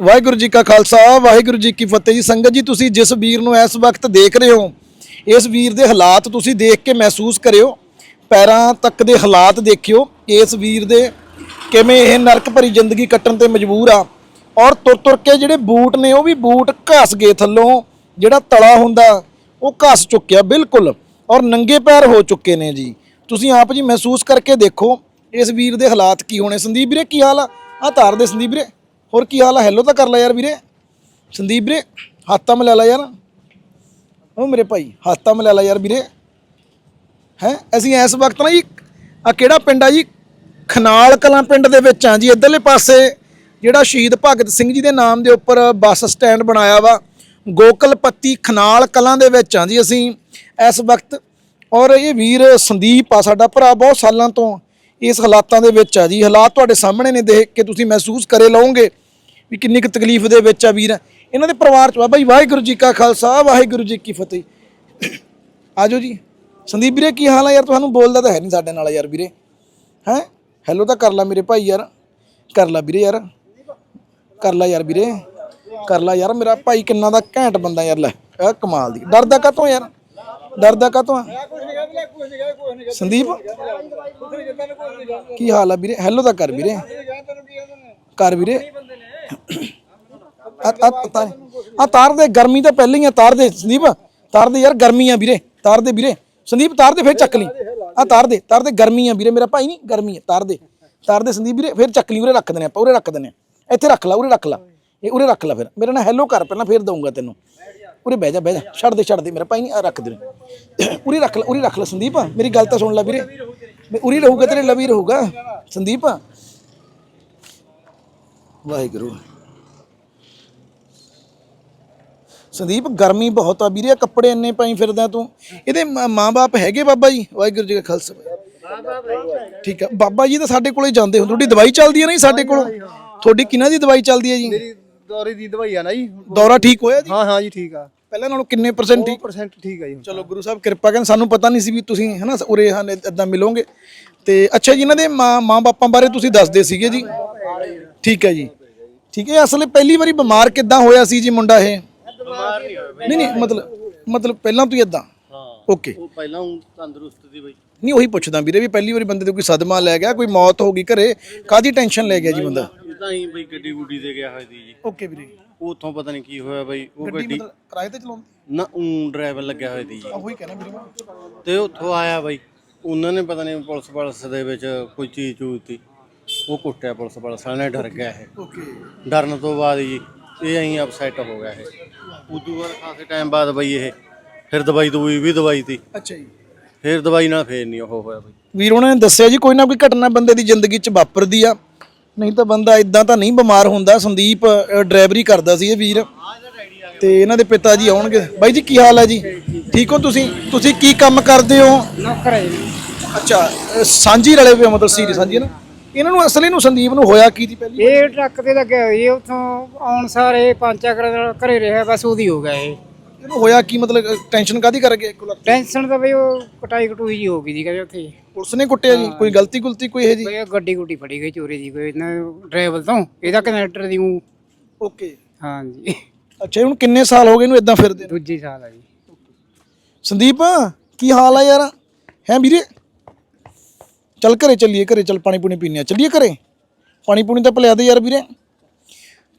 ਵਾਹਿਗੁਰੂ ਜੀ ਕਾ ਖਾਲਸਾ, ਵਾਹਿਗੁਰੂ ਜੀ ਕੀ ਫਤਿਹ ਜੀ। ਸੰਗਤ ਜੀ, ਤੁਸੀਂ ਜਿਸ ਵੀਰ ਨੂੰ ਇਸ ਵਕਤ ਦੇਖ ਰਹੇ ਹੋ, ਇਸ ਵੀਰ ਦੇ ਹਾਲਾਤ ਤੁਸੀਂ ਦੇਖ ਕੇ ਮਹਿਸੂਸ ਕਰਿਓ। ਪੈਰਾਂ ਤੱਕ ਦੇ ਹਾਲਾਤ ਦੇਖਿਓ, ਇਸ ਵੀਰ ਦੇ ਕਿਵੇਂ ਇਹ ਨਰਕ ਭਰੀ ਜ਼ਿੰਦਗੀ ਕੱਟਣ ਤੇ ਮਜਬੂਰ ਆ। ਔਰ ਤੁਰ ਤੁਰ ਕੇ ਜਿਹੜੇ ਬੂਟ ਨੇ, ਉਹ ਵੀ ਬੂਟ ਘਸ ਗਏ ਥੱਲੋਂ, ਜਿਹੜਾ ਤਲਾ ਹੁੰਦਾ, ਉਹ ਘਸ ਚੁੱਕਿਆ, ਬਿਲਕੁਲ। ਔਰ ਨੰਗੇ ਪੈਰ ਹੋ ਚੁੱਕੇ ਨੇ ਜੀ। ਤੁਸੀਂ ਆਪ ਜੀ ਮਹਿਸੂਸ ਕਰਕੇ ਦੇਖੋ, ਇਸ ਵੀਰ ਦੇ ਹਾਲਾਤ ਕੀ ਹੋਣੇ। ਸੰਦੀਪ ਵੀਰੇ, ਕੀ ਹਾਲ ਆ? ਆ ਤਾਰ ਦੇ ਸੰਦੀਪ ਵੀਰੇ। ਹੋਰ ਕੀ ਹਾਲ ਆ? ਹੈਲੋ ਤਾਂ ਕਰ ਲੈ ਯਾਰ ਵੀਰੇ। ਸੰਦੀਪ ਵੀਰੇ, ਹੱਥ ਤਾਂ ਮਿਲਾ ਲੈ ਯਾਰ। ਉਹ ਮੇਰੇ ਭਾਈ, ਹੱਥ ਤਾਂ ਮਿਲਾ ਲੈ ਯਾਰ ਵੀਰੇ। ਹੈ? ਅਸੀਂ ਇਸ ਵਕਤ ਨਾ ਜੀ ਆ ਕਿਹੜਾ ਪਿੰਡ ਆ ਜੀ? ਖਨਾਲ ਕਲਾਂ ਪਿੰਡ ਦੇ ਵਿੱਚ ਆ ਜੀ, ਇਧਰਲੇ ਪਾਸੇ। ਜਿਹੜਾ ਸ਼ਹੀਦ ਭਗਤ ਸਿੰਘ ਜੀ ਦੇ ਨਾਮ ਦੇ ਉੱਪਰ ਬੱਸ ਸਟੈਂਡ ਬਣਾਇਆ ਵਾ। ਗੋਕਲਪੱਤੀ ਖਨਾਲ ਕਲਾਂ ਦੇ ਵਿੱਚ ਆ ਜੀ ਅਸੀਂ ਇਸ ਵਕਤ। ਔਰ ਇਹ ਵੀਰ ਸੰਦੀਪ ਆ, ਸਾਡਾ ਭਰਾ ਬਹੁਤ ਸਾਲਾਂ ਤੋਂ। ਇਸ ਹਾਲਾਤਾਂ ਦੇ ਵਿੱਚ ਆ ਜੀ। ਹਾਲਾਤ ਤੁਹਾਡੇ ਸਾਹਮਣੇ ਨੇ ਦੇਖ ਕੇ ਤੁਸੀਂ ਮਹਿਸੂਸ ਕਰੇ ਲਓਗੇ ਵੀ ਕਿੰਨੀ ਕੁ ਤਕਲੀਫ ਦੇ ਵਿੱਚ ਆ ਵੀਰ। ਇਹਨਾਂ ਦੇ ਪਰਿਵਾਰ ਚ ਬਾਬਾ ਜੀ, ਵਾਹਿਗੁਰੂ ਜੀ ਕਾ ਖਾਲਸਾ, ਵਾਹਿਗੁਰੂ ਜੀ ਕੀ ਫਤਿਹ। ਆਜੋ ਜੀ। ਸੰਦੀਪ ਵੀਰੇ, ਕੀ ਹਾਲ ਆ ਯਾਰ? ਤੁਹਾਨੂੰ ਬੋਲਦਾ ਤਾਂ ਹੈ ਨਹੀਂ ਸਾਡੇ ਨਾਲ ਯਾਰ ਵੀਰੇ। ਹੈ? ਹੈਲੋ ਤਾਂ ਕਰ ਲੈ ਮੇਰੇ ਭਾਈ ਯਾਰ। ਕਰ ਲੈ ਵੀਰੇ ਯਾਰ। ਕਰ ਲੈ ਯਾਰ ਵੀਰੇ। ਕਰ ਲੈ ਯਾਰ ਮੇਰਾ ਭਾਈ ਕਿੰਨਾ ਦਾ ਘੈਂਟ ਬੰਦਾ ਯਾਰ, ਲੈ। ਇਹ ਕਮਾਲ ਦੀ। ਡਰਦਾ ਕਾਤੋਂ ਯਾਰ? ਡਰਦਾ ਕਾਤੋਂ ਆ? ਸੰਦੀਪ? ਕੀ ਹਾਲ ਆ ਵੀਰੇ? ਹੈਲੋ ਤਾਂ ਕਰ ਵੀਰੇ। ਕਰ ਵੀਰੇ। ਆ ਆ ਤਾਰ ਆ ਤਾਰ ਦੇ ਗਰਮੀ ਤਾਂ ਪਹਿਲਾਂ ਹੀ ਆ ਤਾਰ ਦੇ ਸੰਦੀਪ। ਤਾਰ ਦੇ ਯਾਰ ਗਰਮੀ ਆ ਵੀਰੇ ਤਾਰ ਦੇ ਵੀਰੇ। ਸੰਦੀਪ ਤਾਰ ਦੇ ਫਿਰ ਚੱਕ ਲਈ। ਆ ਤਾਰ ਦੇ ਤਾਰ ਦੇ ਗਰਮੀ ਆ ਵੀਰੇ ਮੇਰਾ ਭਾਈ ਨਹੀਂ ਗਰਮੀ ਆ ਤਾਰ ਦੇ। ਤਾਰ ਦੇ ਸੰਦੀਪ ਵੀਰੇ ਫਿਰ ਚੱਕ ਲਈ ਉਰੇ ਰੱਖ ਦਨੇ ਆਪਾਂ ਉਰੇ ਰੱਖ ਦਨੇ ਇੱਥੇ ਰੱਖ ਲਾ ਉਰੇ ਰੱਖ ਲਾ। ਇਹ ਉਰੇ ਰੱਖ ਲਾ ਫਿਰ। ਮੇਰੇ ਨਾਲ ਹੈਲੋ ਕਰ ਪਹਿਲਾਂ ਫਿਰ ਦਊਂਗਾ ਤੈਨੂੰ। ਉਰੇ ਬਹਿ ਜਾ ਬਹਿ ਜਾ। ਛੱਡ ਦੇ ਛੱਡ ਦੇ। ਮੇਰਾ ਭਾਈ ਨਹੀਂ ਆ ਰੱਖ ਦੇ ਉਰੇ ਰੱਖ ਲੈ ਉਰੇ ਰੱਖ ਲੈ ਸੰਦੀਪ। ਮੇਰੀ ਗੱਲ ਤਾਂ ਸੁਣ ਲੈ ਵੀਰੇ। ਮੈਂ ਉਰੇ ਰਹੂਗਾ ਤੇਰੇ ਲਵੀ ਰਹੂਗਾ। ਸੰਦੀਪ। ਵਾਹਿਗੁਰੂ। ਸੰਦੀਪ ਗਰਮੀ ਬਹੁਤ ਆ ਵੀਰੇ। ਕੱਪੜੇ ਇੰਨੇ ਪਾਈ ਫਿਰਦਾ ਤੂੰ। ਇਹਦੇ ਮਾਂ-ਬਾਪ ਹੈਗੇ ਬਾਬਾ ਜੀ? ਵਾਹਿਗੁਰੂ ਜੀ ਕਾ ਖਾਲਸਾ। ਠੀਕ ਆ। ਬਾਬਾ ਜੀ ਤਾਂ ਸਾਡੇ ਕੋਲੇ ਜਾਂਦੇ ਹੁੰਦੇ। ਤੁਹਾਡੀ ਦਵਾਈ ਚੱਲਦੀ ਹੈ ਨਹੀਂ ਸਾਡੇ ਕੋਲ? ਤੁਹਾਡੀ ਕਿਹਨਾਂ ਦੀ ਦਵਾਈ ਚੱਲਦੀ ਹੈ ਜੀ? ਮੇਰੀ ਦੌਰੇ ਦੀ ਦਵਾਈ ਆ ਨਾ ਜੀ। ਦੌਰਾ ਠੀਕ ਹੋਇਆ ਜੀ? ਹਾਂ ਹਾਂ ਜੀ ਠੀਕ ਆ। ਪਹਿਲਾਂ ਨਾਲੋਂ ਕਿੰਨੇ ਪਰਸੈਂਟ ਠੀਕ? 100% ਠੀਕ ਆ ਜੀ। ਚਲੋ ਗੁਰੂ ਸਾਹਿਬ ਕਿਰਪਾ ਕਰਨ। ਸਾਨੂੰ ਪਤਾ ਨਹੀਂ ਸੀ ਵੀ ਤੁਸੀਂ ਹਨਾ ਉਰੇ ਹਨ ਇਦਾਂ ਮਿਲੋਗੇ। ਤੇ ਅੱਛਾ ਜੀ ਇਹਨਾਂ ਦੇ ਮਾਂ ਮਾਂ ਬਾਪਾਂ ਬਾਰੇ ਤੁਸੀਂ ਦੱਸਦੇ ਸੀਗੇ ਜੀ। ਠੀਕ ਹੈ ਜੀ। ਠੀਕ ਹੈ ਅਸਲੇ ਪਹਿਲੀ ਵਾਰੀ ਬਿਮਾਰ ਕਿੱਦਾਂ ਹੋਇਆ ਸੀ ਜੀ ਮੁੰਡਾ ਇਹ? ਨਹੀਂ ਨਹੀਂ ਮਤਲਬ ਮਤਲਬ ਪਹਿਲਾਂ ਤੋਂ ਹੀ ਇਦਾਂ ਹਾਂ। ਓਕੇ ਉਹ ਪਹਿਲਾਂ ਤੰਦਰੁਸਤ ਦੀ ਬਈ। ਨਹੀਂ ਉਹੀ ਪੁੱਛਦਾ ਵੀਰੇ ਵੀ ਪਹਿਲੀ ਵਾਰੀ ਬੰਦੇ ਤੇ ਕੋਈ ਸਦਮਾ ਲੈ ਗਿਆ ਕੋਈ ਮੌਤ ਹੋ ਗਈ ਘਰੇ। ਕਾਦੀ ਟੈਨਸ਼ਨ ਲੈ ਗਿਆ ਜੀ ਬੰਦਾ? ਤਾਂ ਹੀ ਬਈ ਗੱਡੀ ਗੁੱਡੀ ਦੇ ਗਿਆ ਹੋਇਆ ਸੀ ਜੀ। ਓਕੇ ਵੀਰੇ। ਉੱਥੋਂ ਪਤਾ ਨਹੀਂ ਕੀ ਹੋਇਆ ਬਈ ਉਹ ਗੱਡੀ ਗੱਡੀ ਮਤਲਬ ਕਿਰਾਏ ਤੇ ਚਲਾਉਂਦੇ? ਨਾ ਊਂ ਡਰਾਈਵਰ ਲੱਗਿਆ ਹੋਇਆ ਸੀ। ਜੀ ਉਹੀ ਕਹਿਣਾ ਵੀਰੇ ਮੈਂ। ਤੇ ਉੱਥੋਂ ਆਇਆ ਬਈ ਉਹਨਾਂ ਨੇ ਪਤਾ ਨਹੀਂ ਪੁਲਿਸ ਪੁਲਿਸ ਦੇ ਵਿੱਚ ਕੋਈ ਚੀਜ਼ ਚੂਜ਼ ਤੀ ਉਹ ਕੁੱਟਿਆ ਪੁਲਿਸ ਪੁਲਿਸ ਵਾਲਿਆਂ ਨੇ ਡਰ ਗਿਆ ਇਹ। ਓਕੇ। ਡਰਨ ਤੋਂ ਬਾਅਦ ਜੀ ਇਹ ਐਂ ਅਪਸੈਟ ਹੋ ਗਿਆ ਇਹ। ਉਦੋਂ ਬਾਅਦ ਖਾਸੇ ਟਾਈਮ ਬਾਅਦ ਬਈ ਇਹ ਫਿਰ ਦਵਾਈ ਦਵਾਈ ਵੀ ਦਵਾਈ ਤੀ। ਅੱਛਾ ਜੀ। ਫਿਰ ਦਵਾਈ ਨਾਲ ਫੇਰ ਨਹੀਂ ਉਹ ਹੋਇਆ ਬਈ। ਵੀਰ ਉਹਨਾਂ ਨੇ ਦੱਸਿਆ ਜੀ ਕੋਈ ਨਾ ਕੋਈ ਘਟਨਾ ਬੰਦੇ ਦੀ ਜ਼ਿੰਦਗੀ 'ਚ ਵਾਪਰਦੀ ਆ। ਨਹੀਂ ਤਾਂ ਬੰਦਾ ਇਦਾਂ ਤਾਂ ਨਹੀਂ ਬਿਮਾਰ ਹੁੰਦਾ ਸੰਦੀਪ ਡਰਾਈਵਰੀ ਕਰਦਾ ਸੀ ਇਹ ਵੀਰ। ਤੇ ਇਹਨਾਂ ਦੇ ਪਿਤਾ ਜੀ ਆਉਣਗੇ। ਬਾਈ ਜੀ ਕੀ ਹਾਲ ਹੈ ਜੀ? ਠੀਕ ਹੋ ਤੁਸੀਂ? ਤੁਸੀਂ ਕੀ ਕੰਮ ਕਰਦੇ ਹੋ? ਨੌਕਰ। ਹੈ ਜੀ ਅੱਛਾ ਅ, ਸਾਂਝੀ ਰਲੇ ਹੋਏ ਹੋ ਮਤਲਬ ਸੀਰੀ ਸਾਂਝੀ ਨਾ? ਇਹਨਾਂ ਨੂੰ ਅਸਲੀ ਨੂੰ ਸੰਦੀਪ ਨੂੰ ਹੋਇਆ ਕੀ ਦੀ ਪਹਿਲੀ? ਇਹ ਟਰੱਕ ਤੇ ਲੱਗਿਆ ਹੋਈ ਹੈ ਉੱਥੋਂ ਆਉਣ ਸਾਰੇ ਨਾਲ ਘਰੇ ਰਿਹਾ ਬਸ ਉਹਦੀ ਹੋ ਗਿਆ ਇਹ। ਇਹਨੂੰ ਹੋਇਆ ਕੀ ਮਤਲਬ ਟੈਨਸ਼ਨ ਕਾਦੀ ਕਰ ਗਿਆ ਇੱਕੋ ਲੱਖ? ਟੈਨਸ਼ਨ ਤਾਂ ਬਈ ਉਹ ਕਟਾਈ ਕਟੂਈ ਜੀ ਹੋ ਗਈ ਸੀ ਕਹਿੰਦੇ ਉੱਥੇ। ਪੁਲਿਸ ਨੇ ਕੁੱਟਿਆ ਜੀ? ਕੋਈ ਗਲਤੀ ਗੁਲਤੀ ਕੋਈ ਇਹ ਜੀ? ਬਈ ਗੱਡੀ ਗੁੱਡੀ ਫੜੀ ਗਈ ਚੋਰੀ ਦੀ ਕੋਈ ਨਾ ਡਰਾਈਵਰ ਤੋਂ। ਇਹਦਾ ਕਨੈਕਟਰ ਦੀ ਊਂ। ਓਕੇ। ਹਾਂਜੀ। ਅੱਛਾ ਹੁਣ ਕਿੰਨੇ ਸਾਲ ਹੋ ਗਏ ਇਹਨੂੰ ਇਦਾਂ ਫਿਰਦੇ ਨੂੰ? ਦੂਜੀ ਸਾਲ ਆ ਜੀ। ਸੰਦੀਪ ਕੀ ਹਾਲ ਆ ਯਾਰ? ਹੈ ਵੀਰੇ? ਚੱਲ ਘਰੇ ਚੱਲੀਏ ਘਰੇ ਚੱਲ ਪਾਣੀ ਪੂਣੀ ਪੀਣੇ ਆ ਚੱਲੀਏ ਘਰੇ? ਪਾਣੀ ਪੂਣੀ ਤਾਂ ਪਿਲਾ ਦੇ ਯਾਰ ਵੀਰੇ।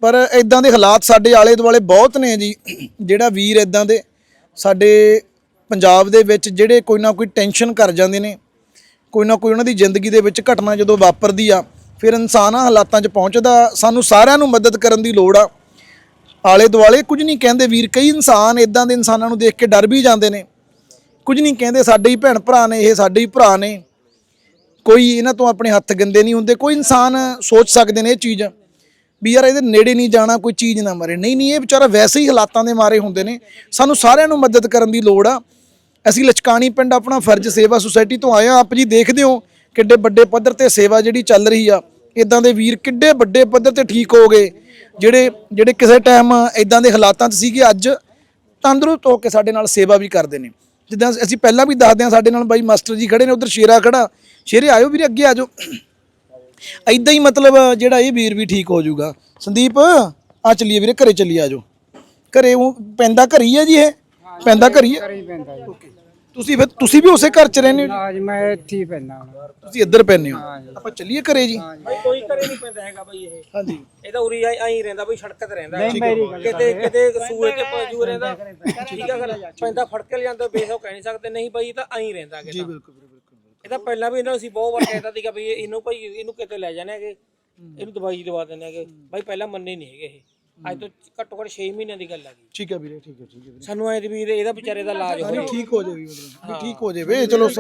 ਪਰ ਇਦਾਂ ਦੇ ਹਾਲਾਤ ਸਾਡੇ ਆਲੇ ਦੁਆਲੇ ਬਹੁਤ ਨੇ ਜੀ। ਜਿਹੜਾ ਵੀਰ ਇਦਾਂ ਦੇ ਸਾਡੇ ਪੰਜਾਬ ਦੇ ਵਿੱਚ ਜਿਹੜੇ ਕੋਈ ਨਾ ਕੋਈ ਟੈਨਸ਼ਨ ਕਰ ਜਾਂਦੇ ਨੇ। ਕੋਈ ਨਾ ਕੋਈ ਉਹਨਾਂ ਦੀ ਜ਼ਿੰਦਗੀ ਦੇ ਵਿੱਚ ਘਟਨਾ ਜਦੋਂ ਵਾਪਰਦੀ ਆ, ਫਿਰ ਇਨਸਾਨ ਆ ਹਾਲਾਤਾਂ 'ਚ ਪਹੁੰਚਦਾ, ਸਾਨੂੰ ਸਾਰਿਆਂ ਨੂੰ ਮਦਦ ਕਰਨ ਦੀ ਲੋੜ ਆ। ਆਲੇ ਦੁਆਲੇ ਕੁਝ ਨਹੀਂ ਕਹਿੰਦੇ ਵੀਰ, ਕਈ ਇਨਸਾਨ ਇਦਾਂ ਦੇ ਇਨਸਾਨਾਂ ਨੂੰ ਦੇਖ ਕੇ ਡਰ ਵੀ ਜਾਂਦੇ ਨੇ। ਕੁਝ ਨਹੀਂ ਕਹਿੰਦੇ ਸਾਡੇ ਹੀ ਭੈਣ ਭਰਾ ਨੇ, ਇਹ ਸਾਡੇ ਹੀ ਭਰਾ ਨੇ। ਕੋਈ ਇਹਨਾਂ ਤੋਂ ਆਪਣੇ ਹੱਥ ਗੰਦੇ ਨਹੀਂ ਹੁੰਦੇ, ਕੋਈ ਇਨਸਾਨ ਸੋਚ ਸਕਦੇ ਨੇ ਇਹ ਚੀਜ਼। ਵੀ ਯਾਰ ਇਹਦੇ ਨੇੜੇ ਨਹੀਂ ਜਾਣਾ, ਕੋਈ ਚੀਜ਼ ਨਾ ਮਰੇ। ਨਹੀਂ ਨਹੀਂ, ਇਹ ਵਿਚਾਰਾ ਵੈਸੇ ਹੀ ਹਾਲਾਤਾਂ ਦੇ ਮਾਰੇ ਹੁੰਦੇ ਨੇ। ਸਾਨੂੰ ਸਾਰਿਆਂ ਨੂੰ ਮਦਦ ਕਰਨ ਦੀ ਲੋੜ ਆ। ਅਸੀਂ ਲਚਕਾਣੀ ਪਿੰਡ ਆਪਣਾ ਫਰਜ਼ ਸੇਵਾ ਸੁਸਾਇਟੀ ਤੋਂ ਆਏ ਆ ਆਪ ਜੀ ਦੇਖਦੇ ਹੋ ਕਿੱਡੇ ਵੱਡੇ ਪੱਧਰ ਤੇ ਸੇਵਾ ਜਿਹੜੀ ਚੱਲ ਰਹੀ ਆ। ਇਦਾਂ ਦੇ ਵੀਰ ਕਿੱਡੇ ਵੱਡੇ ਪੱਧਰ ਤੇ ਠੀਕ ਹੋ ਗਏ। ਜਿਹੜੇ ਜਿਹੜੇ ਕਿਸੇ ਟਾਈਮ ਇਦਾਂ ਦੇ ਹਾਲਾਤਾਂ 'ਚ ਸੀਗੇ ਅੱਜ ਤੰਦਰੁਸਤ ਹੋ ਕੇ ਸਾਡੇ ਨਾਲ ਸੇਵਾ ਵੀ ਕਰਦੇ ਨੇ। ਜਿੱਦਾਂ ਅਸੀਂ ਪਹਿਲਾਂ ਵੀ ਦੱਸਦੇ ਹਾਂ ਸਾਡੇ ਨਾਲ ਬਾਈ ਮਾਸਟਰ ਜੀ ਖੜੇ ਨੇ ਉਧਰ ਸ਼ੇਰਾ ਖੜਾ। ਸ਼ੇਰੇ ਆਇਓ ਵੀਰੇ ਅੱਗੇ ਆਜੋ ਐਦਾਂ ਹੀ ਮਤਲਬ ਜਿਹੜਾ ਇਹ ਵੀਰ ਵੀ ਠੀਕ ਹੋ ਜਾਊਗਾ। ਸੰਦੀਪ ਆ ਚੱਲੀਏ ਵੀਰੇ ਘਰੇ ਚੱਲੀ ਆਜੋ ਘਰੇ ਉਹ ਪੈਂਦਾ ਘਰ ਹੀ ਜੀ ਇਹ? ਪੈਂਦਾ ਘਰ ਪੈਂਦਾ ਜੀ। ਤੁਸੀਂ ਫਿਰ ਤੁਸੀਂ ਵੀ ਉਸੇ ਘਰ 'ਚ ਰਹਿੰਦੇ ਹੋ? ਨਾ ਜੀ ਮੈਂ ਇੱਥੇ ਹੀ ਪੈਂਦਾ ਹੁਣ ਤੁਸੀਂ ਇੱਧਰ ਪੈਂਦੇ ਹੋ? ਹਾਂ ਜੀ। ਆਪਾਂ ਚੱਲੀਏ ਘਰੇ ਜੀ? ਭਾਈ ਕੋਈ ਘਰੇ ਨਹੀਂ ਪੈਂਦਾ ਹੈਗਾ ਬਈ ਇਹ। ਹਾਂਜੀ। ਇਹ ਤਾਂ ਉਰੀ ਆਈ ਆਈ ਰਹਿੰਦਾ ਬਈ ਸੜਕ ਤੇ ਰਹਿੰਦਾ। ਨਹੀਂ ਮੇਰੀ ਗੱਲ ਕਿਤੇ ਕਿਤੇ ਸੂਏ ਤੇ ਪਜੂ ਰਹਿੰਦਾ। ਠੀਕ ਆ ਗੱਲ ਪੈਂਦਾ ਫੜ ਕੇ ਲਿਆਂਦਾ ਬੇਸੋ ਕਹਿ ਨਹੀਂ ਸਕਦੇ। ਨਹੀਂ ਭਾਈ ਇਹ ਤਾਂ ਆਈ ਰਹਿੰਦਾ ਕਿਤੇ ਬਿਲਕੁਲ ਬਿਲਕੁਲ ਇਹ ਤਾਂ ਪਹਿਲਾਂ ਵੀ ਇਹਨਾਂ ਨੂੰ ਅਸੀਂ ਬਹੁਤ ਵਾਰ ਕਹਿਤਾ ਸੀਗਾ ਵੀ ਇਹਨੂੰ ਭਾਈ ਇਹਨੂੰ ਕਿਤੇ ਲੈ ਜਾਣੇ ਹੈਗੇ। ਇਹਨੂੰ ਦਵਾਈ ਦਵਾ ਦਿੰਦੇ ਹੈਗੇ। ਭਾਈ ਪਹਿਲਾਂ ਮੰਨੇ ਨਹੀਂ ਹੈਗੇ ਇਹ। ਅੱਜ ਤੋਂ ਘੱਟੋ ਘੱਟ 6 ਮਹੀਨਿਆਂ ਦੀ ਗੱਲ ਹੈਗੀ ਠੀਕ ਹੈ ਵੀਰੇ ਠੀਕ ਹੈ ਠੀਕ ਹੈ ਵੀਰੇ। ਸਾਨੂੰ ਐ ਵੀ ਇਹਦਾ ਵਿਚਾਰੇ ਦਾ ਇਲਾਜ ਨਹੀਂ ਠੀਕ ਹੋ ਜਾਵੇ ਮਤਲਬ ਵੀ ਠੀਕ ਹੋ ਜਾਵੇ। ਚਲੋ ਸ-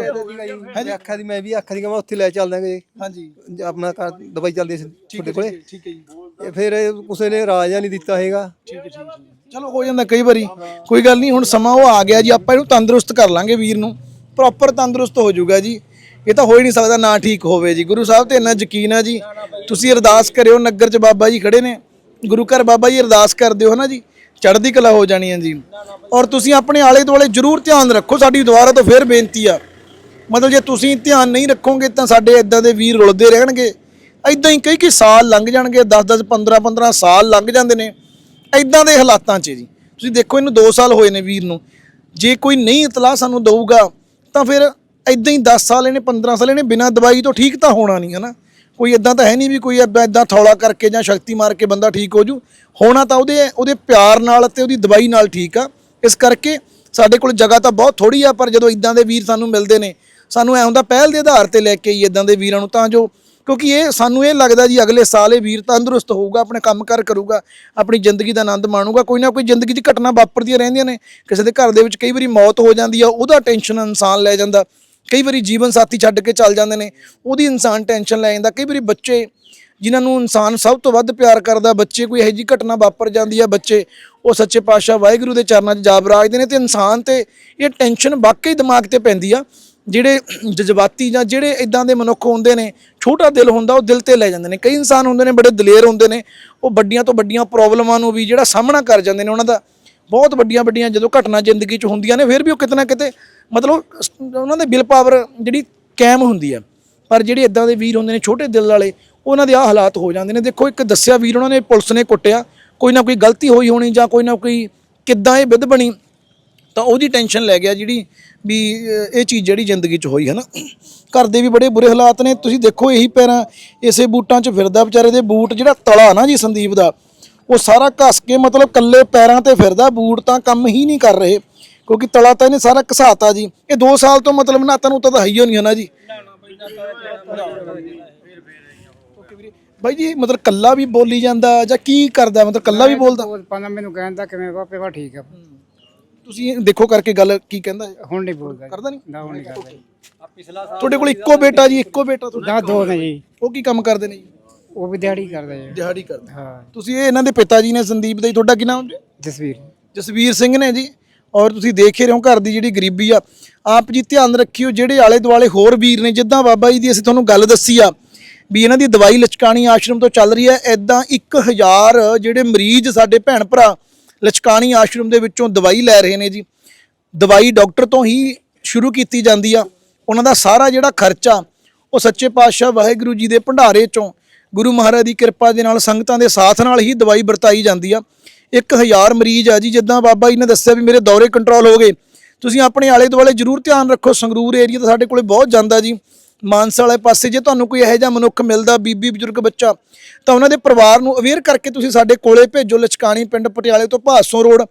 ਹਾਂਜੀ। ਅੱਖਾਂ ਦੀ ਮੈਂ ਵੀ ਅੱਖਾਂ ਦੀ ਕਹਾਂ ਉੱਥੇ ਲੈ ਚੱਲ ਦਾਂਗੇ ਹਾਂਜੀ। ਜੇ ਆਪਣਾ ਘਰ ਦਵਾਈ ਚੱਲਦੀ ਸੀ ਤੁਹਾਡੇ ਕੋਲੇ। ਠੀਕ ਹੈ ਜੀ। ਤੇ ਫਿਰ ਇਹ ਕਿਸੇ ਨੇ ਰਾਜਾ ਨਹੀਂ ਦਿੱਤਾ ਹੈਗਾ। ਠੀਕ ਹੈ ਠੀਕ ਹੈ ਚਲੋ ਹੋ ਜਾਂਦਾ ਕਈ ਵਾਰੀ। ਕੋਈ ਗੱਲ ਨਹੀਂ ਹੁਣ ਸਮਾਂ ਉਹ ਆ ਗਿਆ ਜੀ ਆਪਾਂ ਇਹਨੂੰ ਤੰਦਰੁਸਤ ਕਰ ਲਾਂਗੇ ਵੀਰ ਨੂੰ। ਪ੍ਰੋਪਰ ਤੰਦਰੁਸਤ ਹੋ ਜਾਊਗਾ ਜੀ। ਇਹ ਤਾਂ ਹੋ ਹੀ ਨਹੀਂ ਸਕਦਾ ਨਾ ਠੀਕ ਹੋਵੇ ਜੀ। ਗੁਰੂ ਸਾਹਿਬ ਤੇ ਇੰਨਾ ਯਕੀਨ ਹੈ ਜੀ। ਤੁਸੀਂ ਅਰਦਾਸ ਕਰਿਓ ਨਗਰ 'ਚ ਬਾਬਾ ਜੀ ਖੜੇ ਨੇ। ਗੁਰੂ ਘਰ ਬਾਬਾ ਜੀ ਅਰਦਾਸ ਕਰ ਦਿਓ ਹਨਾ ਜੀ, ਚੜ੍ਹਦੀ ਕਲਾ ਹੋ ਜਾਣੀ ਹੈ ਜੀ। ਔਰ ਤੁਸੀਂ ਆਪਣੇ ਆਲੇ ਦੁਆਲੇ ਜ਼ਰੂਰ ਧਿਆਨ ਰੱਖੋ, ਸਾਡੀ ਦੁਆਰਾ ਤੋਂ ਫੇਰ ਬੇਨਤੀ ਆ। ਮਤਲਬ ਜੇ ਤੁਸੀਂ ਧਿਆਨ ਨਹੀਂ ਰੱਖੋਗੇ ਤਾਂ ਸਾਡੇ ਇਦਾਂ ਦੇ ਵੀਰ ਰੁਲਦੇ ਰਹਿਣਗੇ। ਇਦਾਂ ਹੀ ਕਈ ਕਈ ਸਾਲ ਲੰਘ ਜਾਣਗੇ 10 10 15 15 ਸਾਲ ਲੰਘ ਜਾਂਦੇ ਨੇ। ਇਦਾਂ ਦੇ ਹਾਲਾਤਾਂ 'ਚ ਜੀ। ਤੁਸੀਂ ਦੇਖੋ, ਇਹਨੂੰ 2 ਸਾਲ ਹੋਏ ਨੇ ਵੀਰ ਨੂੰ। ਜੇ ਕੋਈ ਨਹੀਂ ਇਤਲਾਹ ਸਾਨੂੰ ਦਊਗਾ, ਤਾਂ ਫਿਰ ਇਦਾਂ ਹੀ 10 ਸਾਲ ਇਹਨੇ 15 ਸਾਲ ਇਹਨੇ ਬਿਨਾਂ ਦਵਾਈ ਤੋਂ ਠੀਕ ਤਾਂ ਹੋਣਾ ਨਹੀਂ ਹਨਾ ਕੋਈ ਇਦਾਂ ਤਾਂ ਹੈ ਨਹੀਂ ਵੀ ਕੋਈ ਇਦਾਂ ਥੌਲਾ ਕਰਕੇ ਜਾਂ ਸ਼ਕਤੀ ਮਾਰ ਕੇ ਬੰਦਾ ਠੀਕ ਹੋ ਜੂ। ਹੋਣਾ ਤਾਂ ਉਹਦੇ ਉਹਦੇ ਪਿਆਰ ਨਾਲ ਤੇ ਉਹਦੀ ਦਵਾਈ ਨਾਲ ਠੀਕ ਆ। ਇਸ ਕਰਕੇ ਸਾਡੇ ਕੋਲ ਜਗ੍ਹਾ ਤਾਂ ਬਹੁਤ ਥੋੜੀ ਆ, ਪਰ ਜਦੋਂ ਇਦਾਂ ਦੇ ਵੀਰ ਸਾਨੂੰ ਮਿਲਦੇ ਨੇ, ਸਾਨੂੰ ਐ ਹੁੰਦਾ ਪਹਿਲ ਦੇ ਆਧਾਰ ਤੇ ਲੈ ਕੇ ਹੀ ਇਦਾਂ ਦੇ ਵੀਰਾਂ ਨੂੰ ਤਾਂ ਜੋ, ਕਿਉਂਕਿ ਇਹ ਸਾਨੂੰ ਇਹ ਲੱਗਦਾ ਜੀ ਅਗਲੇ ਸਾਲ ਇਹ ਵੀਰ ਤੰਦਰੁਸਤ ਹੋਊਗਾ, ਆਪਣੇ ਕੰਮਕਾਰ ਕਰੂਗਾ, ਆਪਣੀ ਜ਼ਿੰਦਗੀ ਦਾ ਆਨੰਦ ਮਾਣੂਗਾ, ਕੋਈ ਨਾ ਕੋਈ ਜ਼ਿੰਦਗੀ 'ਚ ਘਟਨਾ ਵਾਪਰਦੀਆਂ ਰਹਿੰਦੀਆਂ ਨੇ। ਕਿਸੇ ਦੇ ਘਰ ਦੇ ਵਿੱਚ ਕਈ ਵਾਰੀ ਮੌਤ ਹੋ ਜਾਂਦੀ ਆ, ਉਹਦਾ ਟੈਨਸ਼ਨ ਇਨਸਾਨ ਲੈ ਜਾਂਦਾ। ਕਈ ਵਾਰੀ ਜੀਵਨ ਸਾਥੀ ਛੱਡ ਕੇ ਚੱਲ ਜਾਂਦੇ ਨੇ, ਉਹਦੀ ਇਨਸਾਨ ਟੈਨਸ਼ਨ ਲੈ ਜਾਂਦਾ। ਕਈ ਵਾਰੀ ਬੱਚੇ ਜਿਨ੍ਹਾਂ ਨੂੰ ਇਨਸਾਨ ਸਭ ਤੋਂ ਵੱਧ ਪਿਆਰ ਕਰਦਾ, ਬੱਚੇ ਕੋਈ ਇਹੋ ਜਿਹੀ ਘਟਨਾ ਵਾਪਰ ਜਾਂਦੀ ਆ, ਬੱਚੇ ਉਹ ਸੱਚੇ ਪਾਤਸ਼ਾਹ ਵਾਹਿਗੁਰੂ ਦੇ ਚਰਨਾਂ 'ਚ ਜਾ ਬਰਾਜਦੇ ਨੇ ਤੇ ਇਨਸਾਨ ਤੇ ਇਹ ਟੈਨਸ਼ਨ ਵਾਕਈ ਦਿਮਾਗ ਤੇ ਪੈਂਦੀ ਆ, ਜਿਹੜੇ ਜਜ਼ਬਾਤੀ ਜਾਂ ਜਿਹੜੇ ਇਦਾਂ ਦੇ ਮਨੁੱਖ ਹੁੰਦੇ ਨੇ, ਛੋਟਾ ਦਿਲ ਹੁੰਦਾ ਉਹ ਦਿਲ ਤੇ ਲੈ ਜਾਂਦੇ ਨੇ। ਕਈ ਇਨਸਾਨ ਹੁੰਦੇ ਨੇ ਬੜੇ ਦਲੇਰ ਹੁੰਦੇ ਨੇ, ਉਹ ਵੱਡੀਆਂ ਤੋਂ ਵੱਡੀਆਂ ਪ੍ਰੋਬਲਮਾਂ ਨੂੰ ਵੀ ਜਿਹੜਾ ਸਾਹਮਣਾ ਕਰ ਜਾਂਦੇ ਨੇ ਉਹਨਾਂ ਦਾ। ਬਹੁਤ ਵੱਡੀਆਂ ਵੱਡੀਆਂ ਜਦੋਂ ਘਟਨਾ ਜ਼ਿੰਦਗੀ 'ਚ ਹੁੰਦੀਆਂ ਨੇ, ਫਿਰ ਵੀ ਉਹ ਕਿਤੇ ਨਾ ਕਿਤੇ ਮਤਲਬ ਉਹਨਾਂ ਦੇ ਬਿਲ ਪਾਵਰ ਜਿਹੜੀ ਕਾਇਮ ਹੁੰਦੀ ਹੈ ਪਰ ਜਿਹੜੇ ਇਦਾਂ ਦੇ ਵੀਰ ਹੁੰਦੇ ਨੇ ਛੋਟੇ ਦਿਲ ਵਾਲੇ, ਉਹਨਾਂ ਦੇ ਆ ਹਾਲਾਤ ਹੋ ਜਾਂਦੇ ਨੇ। ਦੇਖੋ, ਇੱਕ ਦੱਸਿਆ ਵੀਰ, ਉਹਨਾਂ ਨੇ ਪੁਲਿਸ ਨੇ ਕੁੱਟਿਆ। ਕੋਈ ਨਾ ਕੋਈ ਗਲਤੀ ਹੋਈ ਹੋਣੀ ਜਾਂ ਕੋਈ ਨਾ ਕੋਈ ਕਿੱਦਾਂ ਇਹ ਵਿਧ ਬਣੀ, ਤਾਂ ਉਹਦੀ ਟੈਨਸ਼ਨ ਲੈ ਗਿਆ ਜਿਹੜੀ ਵੀ ਇਹ ਚੀਜ਼ ਜਿਹੜੀ ਜ਼ਿੰਦਗੀ 'ਚ ਹੋਈ ਹੈ ਨਾ ਘਰ ਦੇ ਵੀ ਬੜੇ ਬੁਰੇ ਹਾਲਾਤ ਨੇ। ਤੁਸੀਂ ਦੇਖੋ, ਇਹੀ ਪੈਰਾਂ ਇਸੇ ਬੂਟਾਂ 'ਚ ਫਿਰਦਾ ਵਿਚਾਰੇ ਦੇ ਬੂਟ, ਜਿਹੜਾ ਤਲਾ ਨਾ ਜੀ ਸੰਦੀਪ ਦਾ, ਉਹ ਸਾਰਾ ਘਸ ਕੇ ਮਤਲਬ ਕੱਲੇ ਪੈਰਾਂ ਤੇ ਫਿਰਦਾ। ਬੂਟ ਤਾਂ ਕੰਮ ਹੀ ਨਹੀਂ ਕਰ ਰਹੇ। ਕਿਉਂਕਿ ਤਲਾ ਤਾਂ ਇਹਨੇ ਸਾਰਾ ਘਸਾਤਾ ਜੀ। ਇਹ 2 ਸਾਲ ਤੋਂ ਮਤਲਬ ਨਾ ਤੁਹਾਨੂੰ ਤਾਂ ਹੈ ਹੀ ਨਹੀਂ ਹੈ ਨਾ ਜੀ। ਬਾਈ ਜੀ ਮਤਲਬ ਕੱਲਾ ਵੀ ਬੋਲੀ ਜਾਂਦਾ ਜਾਂ ਕੀ ਕਰਦਾ? ਮਤਲਬ ਕੱਲਾ ਵੀ ਬੋਲਦਾ? ਪੰਦਾ ਮੈਨੂੰ ਕਹਿੰਦਾ ਕਿਵੇਂ ਪਾਪੇ ਵਾ ਠੀਕ ਆ। ਤੁਸੀਂ ਦੇਖੋ ਕਰਕੇ ਗੱਲ ਕੀ ਕਹਿੰਦਾ ਹੈ? ਹੁਣ ਨਹੀਂ ਬੋਲਦਾ। ਕਰਦਾ ਨਹੀਂ ਨਾ ਹੁਣ ਨਹੀਂ ਕਰਦਾ ਜੀ। ਤੁਹਾਡੇ ਕੋਲ ਇੱਕੋ ਬੇਟਾ ਜੀ ਇੱਕੋ ਬੇਟਾ ਤੁਹਾਡਾ? ਨਾ ਦੋ ਨੇ ਜੀ। ਉਹ ਕੀ ਕੰਮ ਕਰਦੇ ਨੇ ਜੀ? ਉਹ ਵੀ ਦਿਹਾੜੀ ਕਰਦਾ ਜੀ ਦਿਹਾੜੀ ਕਰਦੇ। ਹਾਂ। ਤੁਸੀਂ ਇਹ ਇਹਨਾਂ ਦੇ ਪਿਤਾ ਜੀ ਨੇ ਸੰਦੀਪ ਦਾ ਜੀ ਤੁਹਾਡਾ ਕੀ ਨਾਮ ਜੀ? ਜਸਵੀਰ। ਜਸਵੀਰ ਸਿੰਘ ਨੇ ਜੀ। ਔਰ ਤੁਸੀਂ ਦੇਖ ਹੀ ਰਹੇ ਹੋ ਘਰ ਦੀ ਜਿਹੜੀ ਗਰੀਬੀ ਆ, ਆਪ ਜੀ ਧਿਆਨ ਰੱਖਿਓ ਜਿਹੜੇ ਆਲੇ ਦੁਆਲੇ ਹੋਰ ਵੀਰ ਨੇ, ਜਿੱਦਾਂ ਬਾਬਾ ਜੀ ਦੀ ਅਸੀਂ ਤੁਹਾਨੂੰ ਗੱਲ ਦੱਸੀ ਆ ਵੀ ਇਹਨਾਂ ਦੀ ਦਵਾਈ ਲਚਕਾਣੀ ਆਸ਼ਰਮ ਤੋਂ ਚੱਲ ਰਹੀ ਹੈ ਐਦਾਂ 1000 ਜਿਹੜੇ ਮਰੀਜ਼ ਸਾਡੇ ਭੈਣ ਭਰਾ ਲਚਕਾਣੀ ਆਸ਼ਰਮ ਦੇ ਵਿੱਚੋਂ ਦਵਾਈ ਲੈ ਰਹੇ ਨੇ ਜੀ। ਦਵਾਈ ਡਾਕਟਰ ਤੋਂ ਹੀ ਸ਼ੁਰੂ ਕੀਤੀ ਜਾਂਦੀ ਆ। ਉਹਨਾਂ ਦਾ ਸਾਰਾ ਜਿਹੜਾ ਖਰਚਾ, ਉਹ ਸੱਚੇ ਪਾਤਸ਼ਾਹ ਵਾਹਿਗੁਰੂ ਜੀ ਦੇ ਭੰਡਾਰੇ ਚੋਂ ਗੁਰੂ ਮਹਾਰਾਜ ਦੀ ਕਿਰਪਾ ਦੇ ਨਾਲ, ਸੰਗਤਾਂ ਦੇ ਸਾਥ ਨਾਲ ਹੀ ਦਵਾਈ ਵਰਤਾਈ ਜਾਂਦੀ ਆ। 1000 ਮਰੀਜ਼ ਆ ਜੀ, ਜਿੱਦਾਂ ਬਾਬਾ ਜੀ ਨੇ ਦੱਸਿਆ ਵੀ ਮੇਰੇ ਦੌਰੇ ਕੰਟਰੋਲ ਹੋ ਗਏ। ਤੁਸੀਂ ਆਪਣੇ ਆਲੇ ਦੁਆਲੇ ਜ਼ਰੂਰ ਧਿਆਨ ਰੱਖੋ, ਸੰਗਰੂਰ ਏਰੀਆ ਤਾਂ ਸਾਡੇ ਕੋਲੇ ਬਹੁਤ ਜਾਂਦਾ ਜੀ। ਮਾਨਸਾ ਵਾਲੇ ਪਾਸੇ ਜੇ ਤੁਹਾਨੂੰ ਕੋਈ ਇਹੋ ਜਿਹਾ ਮਨੁੱਖ ਮਿਲਦਾ, ਬੀਬੀ, ਬਜ਼ੁਰਗ, ਬੱਚਾ, ਤਾਂ ਉਹਨਾਂ ਦੇ ਪਰਿਵਾਰ ਨੂੰ ਅਵੇਅਰ ਕਰਕੇ ਤੁਸੀਂ ਸਾਡੇ ਕੋਲੇ ਭੇਜੋ ਲਚਕਾਣੀ ਪਿੰਡ ਪਟਿਆਲੇ ਤੋਂ ਭਾਸੋਂ ਰੋਡ।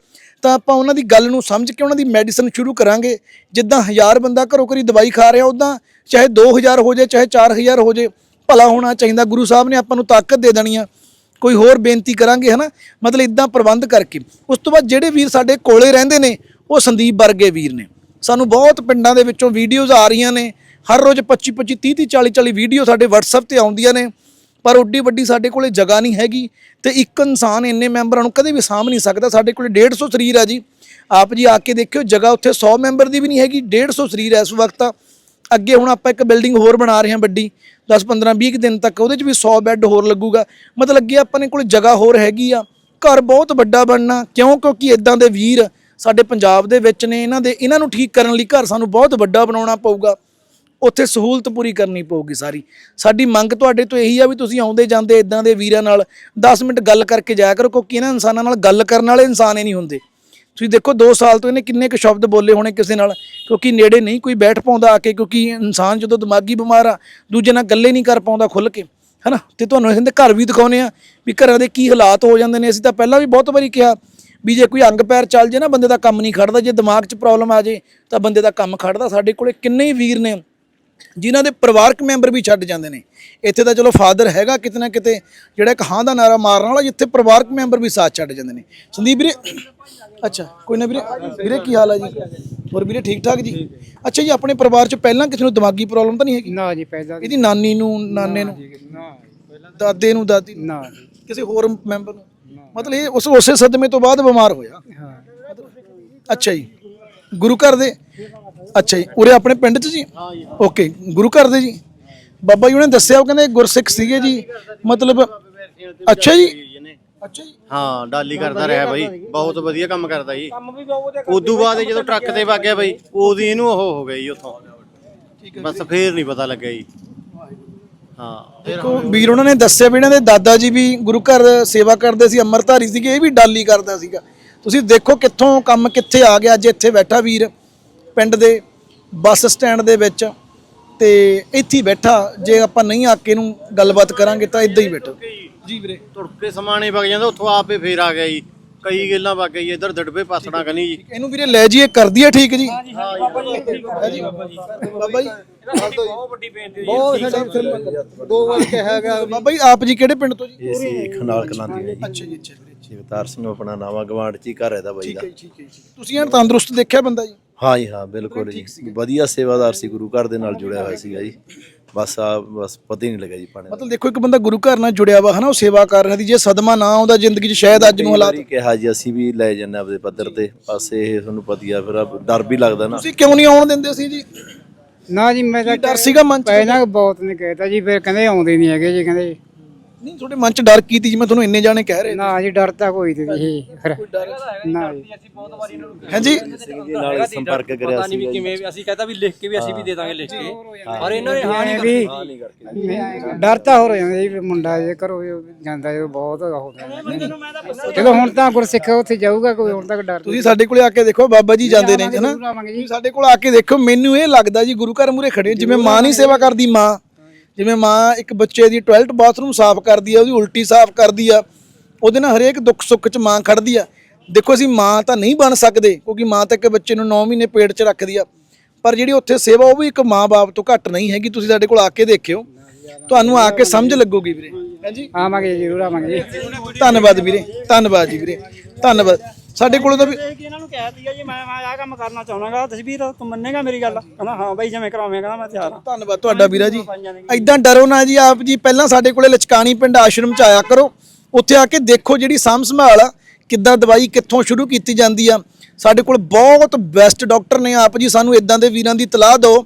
ਤਾਂ ਆਪਾਂ ਉਹਨਾਂ ਦੀ ਗੱਲ ਨੂੰ ਸਮਝ ਕੇ ਉਹਨਾਂ ਦੀ ਮੈਡੀਸਨ ਸ਼ੁਰੂ ਕਰਾਂਗੇ। ਜਿੱਦਾਂ ਹਜ਼ਾਰ ਬੰਦਾ ਘਰੋਂ ਘਰੀ ਦਵਾਈ ਖਾ ਰਿਹਾ ਉਦਾਂ ਚਾਹੇ 2000 ਹੋ ਜਾਏ, ਚਾਹੇ 4000 ਹੋ ਜਾਏ, ਭਲਾ ਹੋਣਾ ਚਾਹੀਦਾ। ਗੁਰੂ ਸਾਹਿਬ ਨੇ ਆਪਾਂ ਨੂੰ ਤਾਕਤ ਦੇ ਦੇਣੀ ਆ। ਕੋਈ ਹੋਰ ਬੇਨਤੀ ਕਰਾਂਗੇ, ਹਨਾ? ਮਤਲਬ ਇਦਾਂ ਪ੍ਰਬੰਧ ਕਰਕੇ। ਉਸ ਤੋਂ ਬਾਅਦ ਜਿਹੜੇ ਵੀਰ ਸਾਡੇ ਕੋਲੇ ਰਹਿੰਦੇ ਨੇ, ਉਹ ਸੰਦੀਪ ਵਰਗੇ ਵੀਰ ਨੇ। ਸਾਨੂੰ ਬਹੁਤ ਪਿੰਡਾਂ ਦੇ ਵਿੱਚੋਂ ਵੀਡੀਓਜ਼ ਆ ਰਹੀਆਂ ਨੇ। ਹਰ ਰੋਜ਼ 25 25 30 30 40 40 ਵੀਡੀਓ ਸਾਡੇ WhatsApp ਤੇ ਆਉਂਦੀਆਂ ਨੇ। ਪਰ ਉੱਡੀ ਵੱਡੀ ਸਾਡੇ ਕੋਲੇ ਜਗ੍ਹਾ ਨਹੀਂ ਹੈਗੀ ਤੇ ਇੱਕ ਇਨਸਾਨ ਇੰਨੇ ਮੈਂਬਰਾਂ ਨੂੰ ਕਦੇ ਵੀ ਸਾਂਭ ਨਹੀਂ ਸਕਦਾ। ਸਾਡੇ ਕੋਲੇ 150 ਸਰੀਰ ਆ ਜੀ। ਆਪ ਜੀ ਆ ਕੇ ਦੇਖਿਓ, ਜਗ੍ਹਾ ਉੱਥੇ 100 ਮੈਂਬਰ ਦੀ ਵੀ ਨਹੀਂ ਹੈਗੀ 150 ਸਰੀਰ ਹੈ ਇਸ ਵਕਤ ਅੱਗੇ ਹੁਣ ਆਪਾਂ ਇੱਕ ਬਿਲਡਿੰਗ ਹੋਰ ਬਣਾ ਰਹੇ ਹਾਂ ਵੱਡੀ। 10 15 20 ਕੁ ਦਿਨ ਤੱਕ ਉਹਦੇ 'ਚ ਵੀ 100 ਬੈੱਡ ਹੋਰ ਲੱਗੂਗਾ। ਮਤਲਬ ਅੱਗੇ ਆਪਾਂ ਨੇ ਕੋਲ ਜਗ੍ਹਾ ਹੋਰ ਹੈਗੀ ਆ। ਘਰ ਬਹੁਤ ਵੱਡਾ ਬਣਨਾ, ਕਿਉਂ? ਕਿਉਂਕਿ ਇਦਾਂ ਦੇ ਵੀਰ ਸਾਡੇ ਪੰਜਾਬ ਦੇ ਵਿੱਚ ਨੇ, ਇਹਨਾਂ ਦੇ ਇਹਨਾਂ ਨੂੰ ਠੀਕ ਕਰਨ ਲਈ ਘਰ ਸਾਨੂੰ ਬਹੁਤ ਵੱਡਾ ਬਣਾਉਣਾ ਪਊਗਾ। ਉੱਥੇ ਸਹੂਲਤ ਪੂਰੀ ਕਰਨੀ ਪਊਗੀ ਸਾਰੀ। ਸਾਡੀ ਮੰਗ ਤੁਹਾਡੇ ਤੋਂ ਇਹੀ ਆ ਵੀ ਤੁਸੀਂ ਆਉਂਦੇ ਜਾਂਦੇ ਇਦਾਂ ਦੇ ਵੀਰਾਂ ਨਾਲ 10 ਮਿੰਟ ਗੱਲ ਕਰਕੇ ਜਾਇਆ ਕਰੋ, ਕਿਉਂਕਿ ਇਹਨਾਂ ਇਨਸਾਨਾਂ ਨਾਲ ਗੱਲ ਕਰਨ ਵਾਲੇ ਇਨਸਾਨ ਹੀ ਨਹੀਂ ਹੁੰਦੇ। ਤੁਸੀਂ ਦੇਖੋ 2 ਸਾਲ ਤੋਂ ਇਹਨੇ ਕਿੰਨੇ ਕੁ ਸ਼ਬਦ ਬੋਲੇ ਹੋਣੇ ਕਿਸੇ ਨਾਲ, ਕਿਉਂਕਿ ਨੇੜੇ ਨਹੀਂ ਕੋਈ ਬੈਠ ਪਾਉਂਦਾ ਆ ਕੇ, ਕਿਉਂਕਿ ਇਨਸਾਨ ਜਦੋਂ ਦਿਮਾਗੀ ਬਿਮਾਰ ਆ, ਦੂਜੇ ਨਾਲ ਗੱਲੇ ਨਹੀਂ ਕਰ ਪਾਉਂਦਾ ਖੁੱਲ ਕੇ, ਹਨਾ? ਤੇ ਤੁਹਾਨੂੰ ਇਹਦੇ ਘਰ ਵੀ ਦਿਖਾਉਨੇ ਆ ਵੀ ਘਰਾਂ ਦੇ ਕੀ ਹਾਲਾਤ ਹੋ ਜਾਂਦੇ ਨੇ। ਅਸੀਂ ਤਾਂ ਪਹਿਲਾਂ ਵੀ ਬਹੁਤ ਵਾਰੀ ਕਿਹਾ ਵੀ ਜੇ ਕੋਈ ਅੰਗ ਪੈਰ ਚੱਲ ਜੇ ਨਾ, ਬੰਦੇ ਦਾ ਕੰਮ ਨਹੀਂ ਖੜਦਾ, ਜੇ ਦਿਮਾਗ 'ਚ ਪ੍ਰੋਬਲਮ ਆ ਜੇ, ਤਾਂ ਬੰਦੇ ਦਾ ਕੰਮ ਖੜਦਾ। ਸਾਡੇ ਕੋਲੇ ਕਿੰਨੇ ਹੀ ਵੀਰ ਨੇ ਜਿਨ੍ਹਾਂ ਦੇ ਪਰਿਵਾਰਕ ਮੈਂਬਰ ਵੀ ਛੱਡ ਜਾਂਦੇ ਨੇ। ਇੱਥੇ ਤਾਂ ਚਲੋ ਫਾਦਰ ਹੈਗਾ ਕਿਤੇ ਨਾ ਕਿਤੇ ਜਿਹੜਾ ਇੱਕ ਹਾਂ ਦਾ ਨਾਰਾ ਮਾਰਨ ਵਾਲਾ ਜਿੱਥੇ ਪਰਿਵਾਰਕ ਮੈਂਬਰ ਵੀ ਸਾਥ ਛੱਡ ਜਾਂਦੇ ਨੇ। ਸੰਦੀਪ ਵੀਰੇ ਅੱਛਾ ਕੋਈ ਨਾ ਵੀਰੇ ਵੀਰੇ ਕੀ ਹਾਲ ਹੈ ਜੀ? ਹੋਰ ਵੀਰੇ ਠੀਕ ਠਾਕ ਜੀ? ਅੱਛਾ ਜੀ ਆਪਣੇ ਪਰਿਵਾਰ 'ਚ ਪਹਿਲਾਂ ਕਿਸੇ ਨੂੰ ਦਿਮਾਗੀ ਪ੍ਰੋਬਲਮ ਤਾਂ ਨਹੀਂ ਹੈਗੀ? ਨਾ ਜੀ ਪੈਦਾ ਇਹਦੀ ਨਾਨੀ ਨੂੰ ਨਾਨੇ ਨੂੰ? ਨਾ ਦਾਦੇ ਨੂੰ ਦਾਦੀ ਨੂੰ? ਕਿਸੇ ਹੋਰ ਮੈਂਬਰ ਨੂੰ। ਮਤਲਬ ਇਹ ਉਸ ਉਸੇ ਸਦਮੇ ਤੋਂ ਬਾਅਦ ਬਿਮਾਰ ਹੋਇਆ? ਹਾਂ। ਅੱਛਾ ਜੀ। ਗੁਰੂ ਘਰ ਦੇ ਅੱਛਾ ਜੀ ਉਰੇ ਆਪਣੇ ਪਿੰਡ 'ਚ ਜੀ? ਓਕੇ ਗੁਰੂ ਘਰ ਦੇ ਜੀ? ਬਾਬਾ ਜੀ ਉਹਨੇ ਦੱਸਿਆ ਉਹ ਕਹਿੰਦੇ ਗੁਰਸਿੱਖ ਸੀਗੇ ਜੀ ਮਤਲਬ ਅੱਛਾ ਜੀ? ਅੱਛਾ ਜੀ। ਹਾਂ ਡਾਲੀ ਕਰਦਾ ਰਿਹਾ ਬਾਈ ਬਹੁਤ ਵਧੀਆ ਕੰਮ ਕਰਦਾ ਜੀ। ਉਦੋਂ ਬਾਅਦ ਜਦੋਂ ਟਰੱਕ ਤੇ ਵਗ ਗਿਆ ਬਾਈ ਉਹਦੀ ਇਹਨੂੰ ਉਹ ਹੋ ਗਈ ਜੀ ਉੱਥੋਂ। ਬਸ ਫੇਰ ਨਹੀਂ ਪਤਾ ਲੱਗਿਆ ਜੀ। ਹਾਂ ਦੇਖੋ ਵੀਰ ਉਹਨਾਂ ਨੇ ਦੱਸਿਆ ਵੀ ਇਹਨਾਂ ਦੇ ਦਾਦਾ ਜੀ ਵੀ ਗੁਰੂ ਘਰ ਸੇਵਾ ਕਰਦੇ ਸੀ ਅੰਮ੍ਰਿਤਧਾਰੀ ਸੀਗੇ ਇਹ ਵੀ ਡਾਲੀ ਕਰਦਾ ਸੀਗਾ। ਤੁਸੀਂ ਦੇਖੋ ਕਿੱਥੋਂ ਕੰਮ ਕਿੱਥੇ ਆ ਗਿਆ ਅੱਜ ਇੱਥੇ ਬੈਠਾ ਵੀਰ। ਪਿੰਡ ਦੇ ਬੱਸ ਸਟੈਂਡ ਦੇ ਵਿੱਚ ਤੇ ਇੱਥੇ ਹੀ ਬੈਠਾ। ਜੇ ਆਪਾਂ ਨਹੀਂ ਆ ਕੇ ਨੂੰ ਗੱਲਬਾਤ ਕਰਾਂਗੇ ਤਾਂ ਇਦਾਂ ਹੀ ਬੈਠੋ। ਜੀ ਵੀਰੇ। ਤੁਰਕੇ ਸਮਾਣੇ ਵਗ ਜਾਂਦਾ ਉੱਥੋਂ ਆਪੇ ਫੇਰ ਆ ਗਿਆ ਜੀ। ਕਈ ਗੱਲਾਂ ਵਗ ਗਈ ਇੱਧਰ ਦੜਬੇ ਪਾਸਣਾ ਕਨੀ ਜੀ। ਇਹਨੂੰ ਵੀਰੇ ਲੈ ਜੀਏ ਕਰਦੀ ਹੈ ਠੀਕ ਜੀ। ਬਾਬਾ ਜੀ ਠੀਕ ਹੈ ਜੀ ਬਾਬਾ ਜੀ। ਬਹੁਤ ਵੱਡੀ ਬੇਨਤੀ ਬਹੁਤ ਸਾਡੇ ਦੋ ਵਾਰ ਕਿਹਾ ਗਿਆ। ਬਾਬਾ ਜੀ ਆਪ ਜੀ ਕਿਹੜੇ ਪਿੰਡ ਤੋਂ ਜੀ? ਅਸੀਂ ਖਨਾਲ ਕਲਾਂਦੀ ਹੈ ਜੀ। ਅੱਛਾ ਜੀ ਅੱਛਾ ਜਗਤਾਰ ਸਿੰਘ ਆਪਣਾ ਨਾਵਾ ਗਵਾਂਡ ਚ ਹੀ ਘਰ ਹੈ ਦਾ ਬਾਈ ਦਾ ਠੀਕ ਹੈ ਜੀ, ਠੀਕ ਹੈ ਜੀ। ਤੁਸੀਂ ਯਾਰ ਤੰਦਰੁਸਤ ਦੇਖਿਆ ਬੰਦਾ ਜੀ? ਹਾਂ ਜੀ ਹਾਂ ਬਿਲਕੁਲ ਜੀ। ਵਧੀਆ ਸੇਵਾਦਾਰ ਸੀ ਗੁਰੂ ਘਰ ਦੇ ਨਾਲ ਜੁੜਿਆ ਹੋਇਆ ਸੀਗਾ ਜੀ। ਬਸ ਆ ਬਸ ਪਤਾ ਹੀ ਨਹੀਂ ਲੱਗਾ ਜੀ ਪਾਣੇ ਮਤਲਬ ਦੇਖੋ ਇੱਕ ਬੰਦਾ ਗੁਰੂ ਘਰ ਨਾਲ ਜੁੜਿਆ ਵਾ ਹਨਾ ਉਹ ਸੇਵਾ ਕਰ ਰਿਹਾ ਸੀ। ਜੇ ਸਦਮਾ ਨਾ ਆਉਂਦਾ ਜ਼ਿੰਦਗੀ 'ਚ ਸ਼ਾਇਦ ਅੱਜ ਨੂੰ ਹਾਲਾਤ ਕਿਹਾ ਜੀ ਅਸੀਂ ਵੀ ਲੈ ਜੰਨੇ ਆਪਦੇ ਪੱਧਰ ਤੇ। ਬਸ ਇਹ ਤੁਹਾਨੂੰ ਪਤੀ ਆ ਫਿਰ ਆ ਡਰ ਵੀ ਲੱਗਦਾ ਨਾ। ਤੁਸੀਂ ਕਿਉਂ ਨਹੀਂ ਆਉਣ ਦਿੰਦੇ ਸੀ ਜੀ? ਨਾ ਜੀ ਮੈਂ ਤਾਂ ਡਰ ਸੀਗਾ ਮਨ 'ਚ ਪਹਿਲਾਂ ਬਹੁਤ ਨੇ ਕਹਿਤਾ ਜੀ ਫਿਰ ਕਹਿੰਦੇ ਆਉਂਦੇ ਨਹੀਂ ਹੈਗੇ ਜੀ ਕਹਿੰਦੇ ਨਹੀਂ ਤੁਹਾਡੇ ਮਨ 'ਚ ਡਰ ਕੀ ਤੀ ਜੀ ਮੈਂ ਤੁਹਾਨੂੰ ਇੰਨੇ ਜਾਣੇ ਕਹਿ ਰਹੇ ਨਾ ਜੀ ਡਰ ਤਾਂ ਕੋਈ ਤੇ ਨਹੀਂ। ਫਿਰ ਨਾ ਜੀ ਹੈ ਜੀ ਜੀ ਨਾਲ ਸੰਪਰਕ ਕਰਿਆ ਸੀ ਕਿਵੇਂ ਵੀ ਅਸੀਂ ਕਹਤਾ ਵੀ ਲਿਖ ਕੇ ਵੀ ਅਸੀਂ ਵੀ ਦੇ ਦਾਂਗੇ ਲਿਖ ਕੇ। ਔਰ ਇਹਨਾਂ ਨੇ ਹਾਂ ਐਂ ਵੀ ਡਰ ਤਾਂ ਹੋ ਰਿਹਾ ਜੀ ਵੀ ਮੁੰਡਾ ਜੇ ਘਰੋਂ ਜਾਂਦਾ ਜਦੋਂ ਬਹੁਤ ਹੋ ਗਿਆ ਚਲੋ ਹੁਣ ਤਾਂ ਗੁਰਸਿੱਖ ਉੱਥੇ ਜਾਊਗਾ ਕੋਈ ਹੁਣ ਤੱਕ ਡਰ ਤੁਸੀਂ ਸਾਡੇ ਕੋਲੇ ਆ ਕੇ ਦੇਖੋ ਬਾਬਾ ਜੀ ਜਾਂਦੇ ਨੇ ਹਨਾ? ਜੀ। ਤੁਸੀਂ ਸਾਡੇ ਕੋਲ ਆ ਕੇ ਦੇਖੋ ਮੈਨੂੰ ਇਹ ਲੱਗਦਾ ਜੀ ਗੁਰੂ ਘਰ ਮੂਰੇ ਖੜੇ ਜਿਵੇਂ ਮਾਂ ਨਹੀਂ ਸੇਵਾ ਕਰਦੀ ਮਾਂ। ਜਿਵੇਂ ਮਾਂ ਇੱਕ ਬੱਚੇ ਦੀ ਟਾਇਲਟ ਬਾਥਰੂਮ ਸਾਫ਼ ਕਰਦੀ ਆ ਉਹਦੀ ਉਲਟੀ ਸਾਫ਼ ਕਰਦੀ ਆ ਉਹਦੇ ਨਾਲ ਹਰੇਕ ਦੁੱਖ ਸੁੱਖ 'ਚ ਮਾਂ ਖੜਦੀ ਆ। ਦੇਖੋ ਅਸੀਂ ਮਾਂ ਤਾਂ ਨਹੀਂ ਬਣ ਸਕਦੇ ਕਿਉਂਕਿ ਮਾਂ ਤਾਂ ਇੱਕ ਬੱਚੇ ਨੂੰ 9 ਮਹੀਨੇ ਪੇਟ 'ਚ ਰੱਖਦੀ ਆ। ਪਰ ਜਿਹੜੀ ਉੱਥੇ ਸੇਵਾ ਉਹ ਵੀ ਇੱਕ ਮਾਂ-ਬਾਪ ਤੋਂ ਘੱਟ ਨਹੀਂ ਹੈਗੀ ਤੁਸੀਂ ਸਾਡੇ ਕੋਲ ਆ ਕੇ ਦੇਖਿਓ। ਤੁਹਾਨੂੰ ਆ ਕੇ ਸਮਝ ਲੱਗੂਗੀ ਵੀਰੇ। ਹਾਂਜੀ ਆਵਾਂਗੇ ਜ਼ਰੂਰ ਆਵਾਂਗੇ ਜੀ। ਧੰਨਵਾਦ ਵੀਰੇ ਧੰਨਵਾਦ ਜੀ ਵੀਰੇ ਧੰਨਵਾਦ। ਸਾਡੇ ਕੋਲ ਤਾਂ ਵੀ ਇਹਨਾਂ ਨੂੰ ਕਹਿ ਦਈਆ ਜੀ ਮੈਂ ਮੈਂ ਆਹ ਕੰਮ ਕਰਨਾ ਚਾਹੁੰਦਾਗਾ ਤਸਵੀਰ ਤੂੰ ਮੰਨੇਗਾ ਮੇਰੀ ਗੱਲ? ਕਹਿੰਦਾ ਹਾਂ ਬਾਈ ਜਿਵੇਂ ਕਰਾਵੇਂਗਾ ਮੈਂ ਤਿਆਰ ਹਾਂ। ਧੰਨਵਾਦ ਤੁਹਾਡਾ ਵੀਰਾ ਜੀ। ਐਦਾਂ ਡਰੋ ਨਾ ਜੀ ਆਪ ਜੀ ਪਹਿਲਾਂ ਸਾਡੇ ਕੋਲੇ ਲਚਕਾਣੀ ਪਿੰਡ ਆਸ਼ਰਮ ਚ ਆਇਆ ਕਰੋ। ਉੱਥੇ ਆ ਕੇ ਦੇਖੋ ਜਿਹੜੀ ਸਾਂਭ ਸੰਭਾਲ ਆ ਕਿੱਦਾਂ ਦਵਾਈ ਕਿੱਥੋਂ ਸ਼ੁਰੂ ਕੀਤੀ ਜਾਂਦੀ ਆ। ਸਾਡੇ ਕੋਲ ਬਹੁਤ ਬੈਸਟ ਡਾਕਟਰ ਨੇ ਆਪ ਜੀ ਸਾਨੂੰ ਇਦਾਂ ਦੇ ਵੀਰਾਂ ਦੀ ਤਲਾਹ ਦਿਓ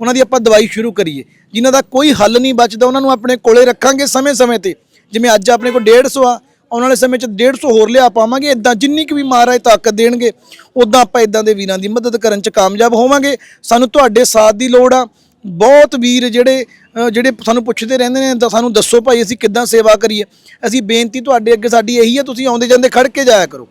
ਉਹਨਾਂ ਦੀ ਆਪਾਂ ਦਵਾਈ ਸ਼ੁਰੂ ਕਰੀਏ। ਜਿਨ੍ਹਾਂ ਦਾ ਕੋਈ ਹੱਲ ਨਹੀਂ ਬਚਦਾ ਉਹਨਾਂ ਨੂੰ ਆਪਣੇ ਕੋਲੇ ਰੱਖਾਂਗੇ ਸਮੇਂ-ਸਮੇਂ ਤੇ। ਜਿਵੇਂ ਅੱਜ ਆਪਣੇ ਕੋਲ 150 ਆ ਆਉਣ ਵਾਲੇ ਸਮੇਂ 'ਚ 150 ਹੋਰ ਲਿਆ ਪਾਵਾਂਗੇ। ਇਦਾਂ ਜਿੰਨੀ ਕੁ ਵੀ ਮਹਾਰਾਜ ਤਾਕਤ ਦੇਣਗੇ ਉਦਾਂ ਆਪਾਂ ਇਦਾਂ ਦੇ ਵੀਰਾਂ ਦੀ ਮਦਦ ਕਰਨ 'ਚ ਕਾਮਯਾਬ ਹੋਵਾਂਗੇ। ਸਾਨੂੰ ਤੁਹਾਡੇ ਸਾਥ ਦੀ ਲੋੜ ਆ। ਬਹੁਤ ਵੀਰ ਜਿਹੜੇ ਜਿਹੜੇ ਸਾਨੂੰ ਪੁੱਛਦੇ ਰਹਿੰਦੇ ਨੇ, ਤਾਂ ਸਾਨੂੰ ਦੱਸੋ ਭਾਈ ਅਸੀਂ ਕਿੱਦਾਂ ਸੇਵਾ ਕਰੀਏ। ਅਸੀਂ ਬੇਨਤੀ ਤੁਹਾਡੇ ਅੱਗੇ ਸਾਡੀ ਇਹੀ ਹੈ ਤੁਸੀਂ ਆਉਂਦੇ ਜਾਂਦੇ ਖੜ ਕੇ ਜਾਇਆ ਕਰੋ।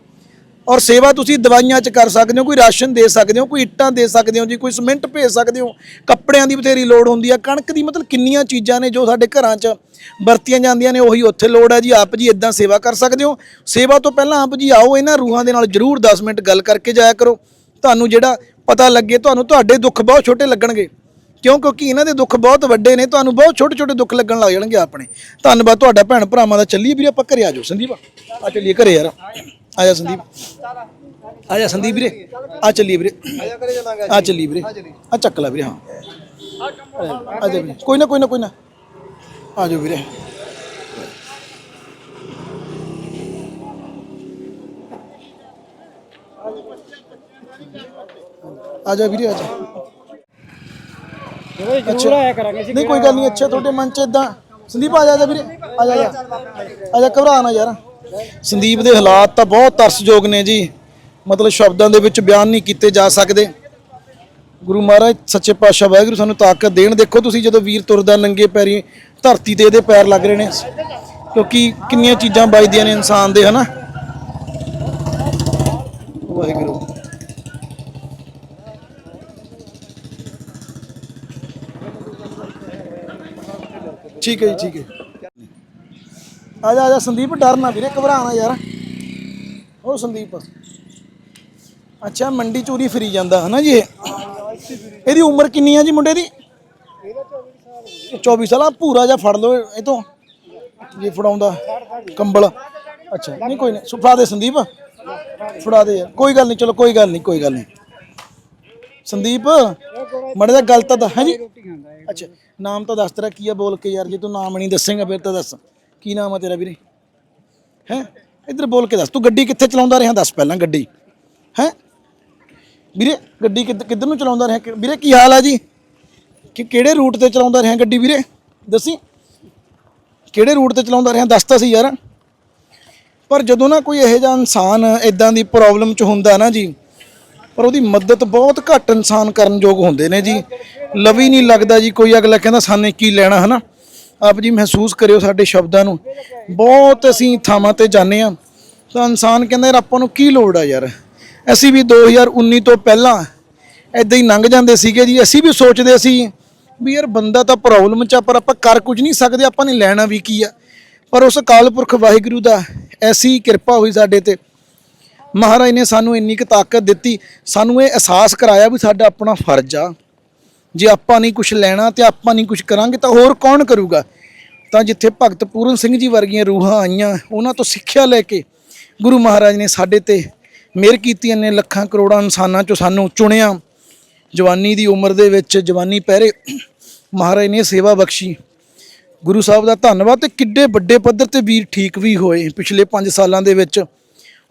ਔਰ ਸੇਵਾ ਤੁਸੀਂ ਦਵਾਈਆਂ 'ਚ ਕਰ ਸਕਦੇ ਹੋ, ਕੋਈ ਰਾਸ਼ਨ ਦੇ ਸਕਦੇ ਹੋ, ਕੋਈ ਇੱਟਾਂ ਦੇ ਸਕਦੇ ਹੋ ਜੀ, ਕੋਈ ਸਿਮੈਂਟ ਭੇਜ ਸਕਦੇ ਹੋ, ਕੱਪੜਿਆਂ ਦੀ ਬਥੇਰੀ ਲੋੜ ਹੁੰਦੀ ਆ। ਕਣਕ ਦੀ ਮਤਲਬ ਕਿੰਨੀਆਂ ਚੀਜ਼ਾਂ ਨੇ ਜੋ ਸਾਡੇ ਘਰਾਂ 'ਚ ਵਰਤੀਆਂ ਜਾਂਦੀਆਂ ਨੇ, ਉਹੀ ਉੱਥੇ ਲੋੜ ਹੈ ਜੀ, ਆਪ ਜੀ ਇਦਾਂ ਸੇਵਾ ਕਰ ਸਕਦੇ ਹੋ। ਸੇਵਾ ਤੋਂ ਪਹਿਲਾਂ ਆਪ ਜੀ ਆਓ, ਇਹਨਾਂ ਰੂਹਾਂ ਦੇ ਨਾਲ ਜਰੂਰ 10 ਮਿੰਟ ਗੱਲ ਕਰਕੇ ਜਾਇਆ ਕਰੋ। ਤੁਹਾਨੂੰ ਜਿਹੜਾ ਪਤਾ ਲੱਗੇ, ਤੁਹਾਨੂੰ ਤੁਹਾਡੇ ਦੁੱਖ ਬਹੁਤ ਛੋਟੇ ਲੱਗਣਗੇ। ਕਿਉਂ? ਕਿਉਂਕਿ ਇਹਨਾਂ ਦੇ ਦੁੱਖ ਬਹੁਤ ਵੱਡੇ ਨੇ, ਤੁਹਾਨੂੰ ਬਹੁਤ ਛੋਟੇ ਛੋਟੇ ਦੁੱਖ ਲੱਗਣ ਲੱਗ ਜਾਣਗੇ ਆਪਣੇ। ਧੰਨਵਾਦ, ਤੁਹਾਡਾ ਭੈਣ ਭਰਾਵਾਂ ਦਾ। ਚੱਲੀਏ ਵੀਰੇ, ਆਪਾਂ ਘਰੇ ਆ ਜਾਓ। ਸੰਦੀਪ ਆ ਚੱਲੀਏ ਘਰੇ ਯਾਰ। ਆ ਜਾ ਸੰਦੀਪ ਆ ਜਾ ਸੰਦੀਪ ਵੀਰੇ ਆ ਚੱਲੀਏ ਵੀਰੇ ਆ ਚੱਲੀਏ ਵੀਰੇ ਆ ਚੱਕ ਲੈ ਵੀਰੇ ਹਾਂ ਆ ਜਾ ਵੀਰੇ ਕੋਈ ਨਾ ਕੋਈ ਨਾ ਕੋਈ ਨਾ ਆ ਜਾਓ ਵੀਰੇ ਆ ਜਾ ਵੀਰੇ ਆ ਜਾ ਜ਼ਰੂਰ ਆਇਆ ਕਰਾਂਗੇ ਜੀ ਨਹੀਂ ਕੋਈ ਗੱਲ ਨਹੀਂ ਅੱਛਾ ਤੁਹਾਡੇ ਮਨ 'ਚ ਇਦਾਂ ਸੰਦੀਪ ਆ ਜਾ ਜਾ ਵੀਰੇ ਆ ਜਾ ਆ ਜਾ ਆ ਜਾ ਘਬਰਾ ਨਾ ਯਾਰ ਸੰਦੀਪ ਦੇ ਹਾਲਾਤ ਤਾਂ ਬਹੁਤ ਤਰਸਯੋਗ ਨੇ ਜੀ। ਮਤਲਬ ਸ਼ਬਦਾਂ ਦੇ ਵਿੱਚ ਬਿਆਨ ਨਹੀਂ ਕੀਤੇ ਜਾ ਸਕਦੇ। ਗੁਰੂ ਮਹਾਰਾਜ, ਸੱਚੇ ਪਾਤਸ਼ਾਹ ਵਾਹਿਗੁਰੂ ਸਾਨੂੰ ਤਾਕਤ ਦੇਣ। ਦੇਖੋ ਤੁਸੀਂ ਜਦੋਂ ਵੀਰ ਤੁਰਦਾ ਨੰਗੇ ਪੈਰੀ, ਧਰਤੀ ਤੇ ਇਹਦੇ ਪੈਰ ਲੱਗ ਰਹੇ ਨੇ। ਕਿਉਂਕਿ ਕਿੰਨੀਆਂ ਚੀਜ਼ਾਂ ਵੱਜਦੀਆਂ ਨੇ ਇਨਸਾਨ ਦੇ, ਹਨਾ? ਵਾਹਿਗੁਰੂ। ਠੀਕ ਹੈ ਜੀ, ਠੀਕ ਹੈ। ਆ ਜਾ ਆ ਜਾ, ਸੰਦੀਪ, ਡਰ ਨਾ ਵੀਰੇ ਘਬਰਾਣਾ ਯਾਰ। ਉਹ ਸੰਦੀਪ। ਅੱਛਾ, ਮੰਡੀ ਚੋਰੀ ਫਰੀ ਜਾਂਦਾ, ਹਨਾ ਜੀ ਇਹ? ਇਹਦੀ ਉਮਰ ਕਿੰਨੀ ਆ ਜੀ ਮੁੰਡੇ ਦੀ? 24 ਸਾਲ, ਆ ਪੂਰਾ ਜਿਹਾ ਫੜ ਲਓ ਇਹ ਤੋਂ, ਜੇ ਫੜਾਉਂਦਾ ਕੰਬਲ। ਅੱਛਾ, ਨਹੀਂ, ਕੋਈ ਨਹੀਂ ਸੁਫਾ ਦੇ ਸੰਦੀਪ। ਫੜਾ ਦੇ ਯਾਰ, ਕੋਈ ਗੱਲ ਨਹੀਂ, ਚਲੋ, ਕੋਈ ਗੱਲ ਨਹੀਂ, ਕੋਈ ਗੱਲ ਨਹੀਂ। ਸੰਦੀਪ, ਮੜੇ ਦਾ ਗਲਤ ਤਾਂ ਹੈ ਜੀ? ਅੱਛਾ, ਨਾਮ ਤਾਂ ਦੱਸ ਤੇਰਾ, ਕੀ ਆ, ਬੋਲ ਕੇ ਯਾਰ, ਜੇ ਤੂੰ ਨਾਮ ਨਹੀਂ ਦੱਸੇਗਾ, ਫਿਰ ਤਾਂ ਦੱਸ। ਕੀ ਨਾਮ ਆ ਤੇਰਾ ਵੀਰੇ? ਹੈ? ਇੱਧਰ ਬੋਲ ਕੇ ਦੱਸ, ਤੂੰ ਗੱਡੀ ਕਿੱਥੇ ਚਲਾਉਂਦਾ ਰਿਹਾ? ਦੱਸ ਪਹਿਲਾਂ ਗੱਡੀ। ਹੈ? ਵੀਰੇ, ਗੱਡੀ ਕਿੱਧ- ਕਿੱਧਰ ਨੂੰ ਚਲਾਉਂਦਾ ਰਿਹਾ? ਕਿ- ਵੀਰੇ, ਕੀ ਹਾਲ ਆ ਜੀ? ਕਿ, ਕਿਹੜੇ ਰੂਟ ਤੇ ਚਲਾਉਂਦਾ ਰਿਹਾ ਗੱਡੀ ਵੀਰੇ? ਦੱਸੀ। ਕਿਹੜੇ ਰੂਟ ਤੇ ਚਲਾਉਂਦਾ ਰਿਹਾ? ਦੱਸ ਤਾਂ ਸੀ ਯਾਰ। ਪਰ ਜਦੋਂ ਨਾ ਕੋਈ ਇਹੋ ਜਿਹਾ ਇਨਸਾਨ ਇਦਾਂ ਦੀ ਪ੍ਰੋਬਲਮ ਚ ਹੁੰਦਾ ਨਾ ਜੀ, ਪਰ ਉਹਦੀ ਮਦਦ ਬਹੁਤ ਘੱਟ ਇਨਸਾਨ ਕਰਨ ਯੋਗ ਹੁੰਦੇ ਨੇ ਜੀ। ਲਵੀ ਨਹੀਂ ਲੱਗਦਾ ਜੀ, ਕੋਈ ਅਗਲਾ ਕਹਿੰਦਾ, ਸਾਨੇ ਕੀ ਲੈਣਾ, ਹਨਾ? ਆਪ ਜੀ ਮਹਿਸੂਸ ਕਰਿਓ ਸਾਡੇ ਸ਼ਬਦਾਂ ਨੂੰ। ਬਹੁਤ ਅਸੀਂ ਥਾਵਾਂ ਤੇ ਜਾਂਦੇ ਆ ਤਾਂ ਇਨਸਾਨ ਕਹਿੰਦਾ, ਯਾਰ, ਆਪਾਂ ਨੂੰ ਕੀ ਲੋੜ ਆ ਯਾਰ? ਅਸੀਂ ਵੀ 2019 ਤੋਂ ਪਹਿਲਾਂ ਐਦਾਂ ਹੀ ਲੰਘ ਜਾਂਦੇ ਸੀਗੇ ਜੀ। ਅਸੀਂ ਵੀ ਸੋਚਦੇ ਸੀ ਵੀ ਯਾਰ, ਬੰਦਾ ਤਾਂ ਪ੍ਰੋਬਲਮ ਚ ਆ, ਪਰ ਆਪਾਂ ਕਰ ਕੁਝ ਨਹੀਂ ਸਕਦੇ, ਆਪਾਂ ਨੇ ਲੈਣਾ ਵੀ ਕੀ ਆ। ਪਰ ਉਸ ਅਕਾਲ ਪੁਰਖ ਵਾਹਿਗੁਰੂ ਦਾ ਐਸੀ ਕਿਰਪਾ ਹੋਈ ਸਾਡੇ ਤੇ। ਮਹਾਰਾਜ ਨੇ ਸਾਨੂੰ ਇੰਨੀ ਕੁ ਤਾਕਤ ਦਿੱਤੀ। ਸਾਨੂੰ ਇਹ ਅਹਿਸਾਸ ਕਰਾਇਆ ਵੀ ਸਾਡਾ ਆਪਣਾ ਫਰਜ਼ ਆ। ਜੇ ਆਪਾਂ ਨਹੀਂ ਕੁਝ ਲੈਣਾ ਤੇ ਆਪਾਂ ਨਹੀਂ ਕੁਝ ਕਰਾਂਗੇ ਤਾਂ ਹੋਰ ਕੌਣ ਕਰੂਗਾ? ਤਾਂ ਜਿੱਥੇ ਭਗਤ ਪੂਰਨ ਸਿੰਘ ਜੀ ਵਰਗੀਆਂ ਰੂਹਾਂ ਆਈਆਂ, ਉਹਨਾਂ ਤੋਂ ਸਿੱਖਿਆ ਲੈ ਕੇ ਗੁਰੂ ਮਹਾਰਾਜ ਨੇ ਸਾਡੇ ਤੇ ਮਿਹਰ ਕੀਤੀ ਨੇ ਲੱਖਾਂ ਕਰੋੜਾਂ ਇਨਸਾਨਾਂ ਚੋਂ ਸਾਨੂੰ ਚੁਣਿਆ। ਜਵਾਨੀ ਦੀ ਉਮਰ ਦੇ ਵਿੱਚ ਜਵਾਨੀ ਪਹਿਰੇ ਮਹਾਰਾਜ ਨੇ ਸੇਵਾ ਬਖਸ਼ੀ। ਗੁਰੂ ਸਾਹਿਬ ਦਾ ਧੰਨਵਾਦ ਤੇ ਕਿੱਡੇ ਵੱਡੇ ਪੱਧਰ ਤੇ ਵੀਰ ਠੀਕ ਵੀ ਹੋਏ ਪਿਛਲੇ 5 ਸਾਲਾਂ ਦੇ ਵਿੱਚ।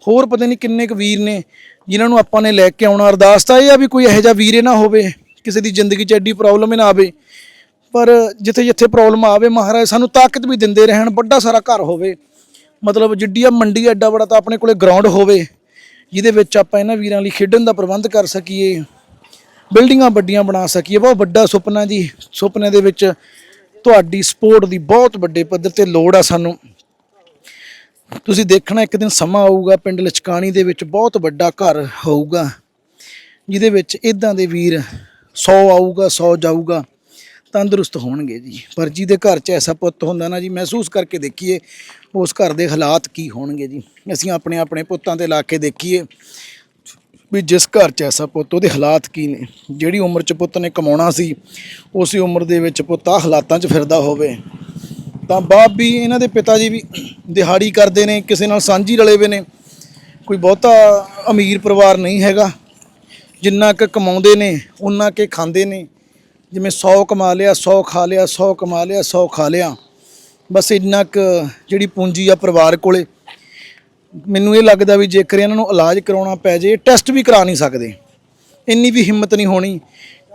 ਹੋਰ ਪਤਾ ਨਹੀਂ ਕਿੰਨੇ ਕੁ ਵੀਰ ਨੇ ਜਿਨ੍ਹਾਂ ਨੂੰ ਆਪਾਂ ਨੇ ਲੈ ਕੇ ਆਉਣਾ। ਅਰਦਾਸ ਤਾਂ ਇਹ ਆ ਵੀ ਕੋਈ ਇਹੋ ਜਿਹਾ ਵੀਰ ਹੀ ਨਾ ਹੋਵੇ। ਕਿਸੇ ਦੀ ਜ਼ਿੰਦਗੀ 'ਚ ਐਡੀ ਪ੍ਰੋਬਲਮ ਹੀ ਨਾ ਆਵੇ। ਪਰ ਜਿੱਥੇ ਜਿੱਥੇ ਪ੍ਰੋਬਲਮ ਆਵੇ ਮਹਾਰਾਜ, ਸਾਨੂੰ ਤਾਕਤ ਵੀ ਦਿੰਦੇ ਰਹਿਣ, ਵੱਡਾ ਸਾਰਾ ਘਰ ਹੋਵੇ। ਮਤਲਬ ਜਿੱਡੀ ਆ ਮੰਡੀ ਐਡਾ ਬੜਾ ਤਾਂ ਆਪਣੇ ਕੋਲੇ ਗਰਾਊਂਡ ਹੋਵੇ, ਜਿਹਦੇ ਵਿੱਚ ਆਪਾਂ ਇਹਨਾਂ ਵੀਰਾਂ ਲਈ ਖੇਡਣ ਦਾ ਪ੍ਰਬੰਧ ਕਰ ਸਕੀਏ। ਬਿਲਡਿੰਗਾਂ ਵੱਡੀਆਂ ਬਣਾ ਸਕੀਏ। ਬਹੁਤ ਵੱਡਾ ਸੁਪਨਾ ਜੀ, ਸੁਪਨੇ ਦੇ ਵਿੱਚ ਤੁਹਾਡੀ ਸਪੋਰਟ ਦੀ ਬਹੁਤ ਵੱਡੇ ਪੱਧਰ ਤੇ ਲੋੜ ਆ ਸਾਨੂੰ। ਤੁਸੀਂ ਦੇਖਣਾ, ਇੱਕ ਦਿਨ ਸਮਾਂ ਆਊਗਾ, ਪਿੰਡ ਲਚਕਾਣੀ ਦੇ ਵਿੱਚ ਬਹੁਤ ਵੱਡਾ ਘਰ ਹੋਊਗਾ, ਜਿਹਦੇ ਵਿੱਚ ਇਦਾਂ ਦੇ ਵੀਰ 100 ਆਊਗਾ 100 ਜਾਊਗਾ, ਤੰਦਰੁਸਤ ਹੋਣਗੇ ਜੀ। ਪਰ ਜਿਹਦੇ ਘਰ 'ਚ ਐਸਾ ਪੁੱਤ ਹੁੰਦਾ ਨਾ ਜੀ, ਮਹਿਸੂਸ ਕਰਕੇ ਦੇਖੀਏ, ਉਸ ਘਰ ਦੇ ਹਾਲਾਤ ਕੀ ਹੋਣਗੇ ਜੀ। ਅਸੀਂ ਆਪਣੇ ਆਪਣੇ ਪੁੱਤਾਂ ਤੇ ਲਾ ਕੇ ਦੇਖੀਏ ਵੀ ਜਿਸ ਘਰ 'ਚ ਐਸਾ ਪੁੱਤ, ਉਹਦੇ ਹਾਲਾਤ ਕੀ ਨੇ? ਜਿਹੜੀ ਉਮਰ 'ਚ ਪੁੱਤ ਨੇ ਕਮਾਉਣਾ ਸੀ, ਉਸੇ ਉਮਰ ਦੇ ਵਿੱਚ ਪੁੱਤ ਆਹ ਹਾਲਾਤਾਂ 'ਚ ਫਿਰਦਾ ਹੋਵੇ। ਤਾਂ ਬਾਪ ਵੀ ਇਹਨਾਂ ਦੇ ਪਿਤਾ ਜੀ ਵੀ ਦਿਹਾੜੀ ਕਰਦੇ ਨੇ, ਕਿਸੇ ਨਾਲ ਸਾਂਝੀ ਰਲੇ ਵੇ ਨੇ। ਕੋਈ ਬਹੁਤਾ ਅਮੀਰ ਪਰਿਵਾਰ ਨਹੀਂ ਹੈਗਾ। ਜਿੰਨਾ ਕੁ ਕਮਾਉਂਦੇ ਨੇ ਉਹਨਾਂ ਕੇ ਖਾਂਦੇ ਨੇ। ਜਿਵੇਂ 100 ਕਮਾ ਲਿਆ 100 ਖਾ ਲਿਆ 100 ਕਮਾ ਲਿਆ 100 ਖਾ ਲਿਆ। ਬਸ ਇੰਨਾ ਕੁ ਜਿਹੜੀ ਪੂੰਜੀ ਆ ਪਰਿਵਾਰ ਕੋਲੇ। ਮੈਨੂੰ ਇਹ ਲੱਗਦਾ ਵੀ ਜੇਕਰ ਇਹਨਾਂ ਨੂੰ ਇਲਾਜ ਕਰਾਉਣਾ ਪੈ ਜੇ ਟੈਸਟ ਵੀ ਕਰਾ ਨਹੀਂ ਸਕਦੇ। ਇੰਨੀ ਵੀ ਹਿੰਮਤ ਨਹੀਂ ਹੋਣੀ।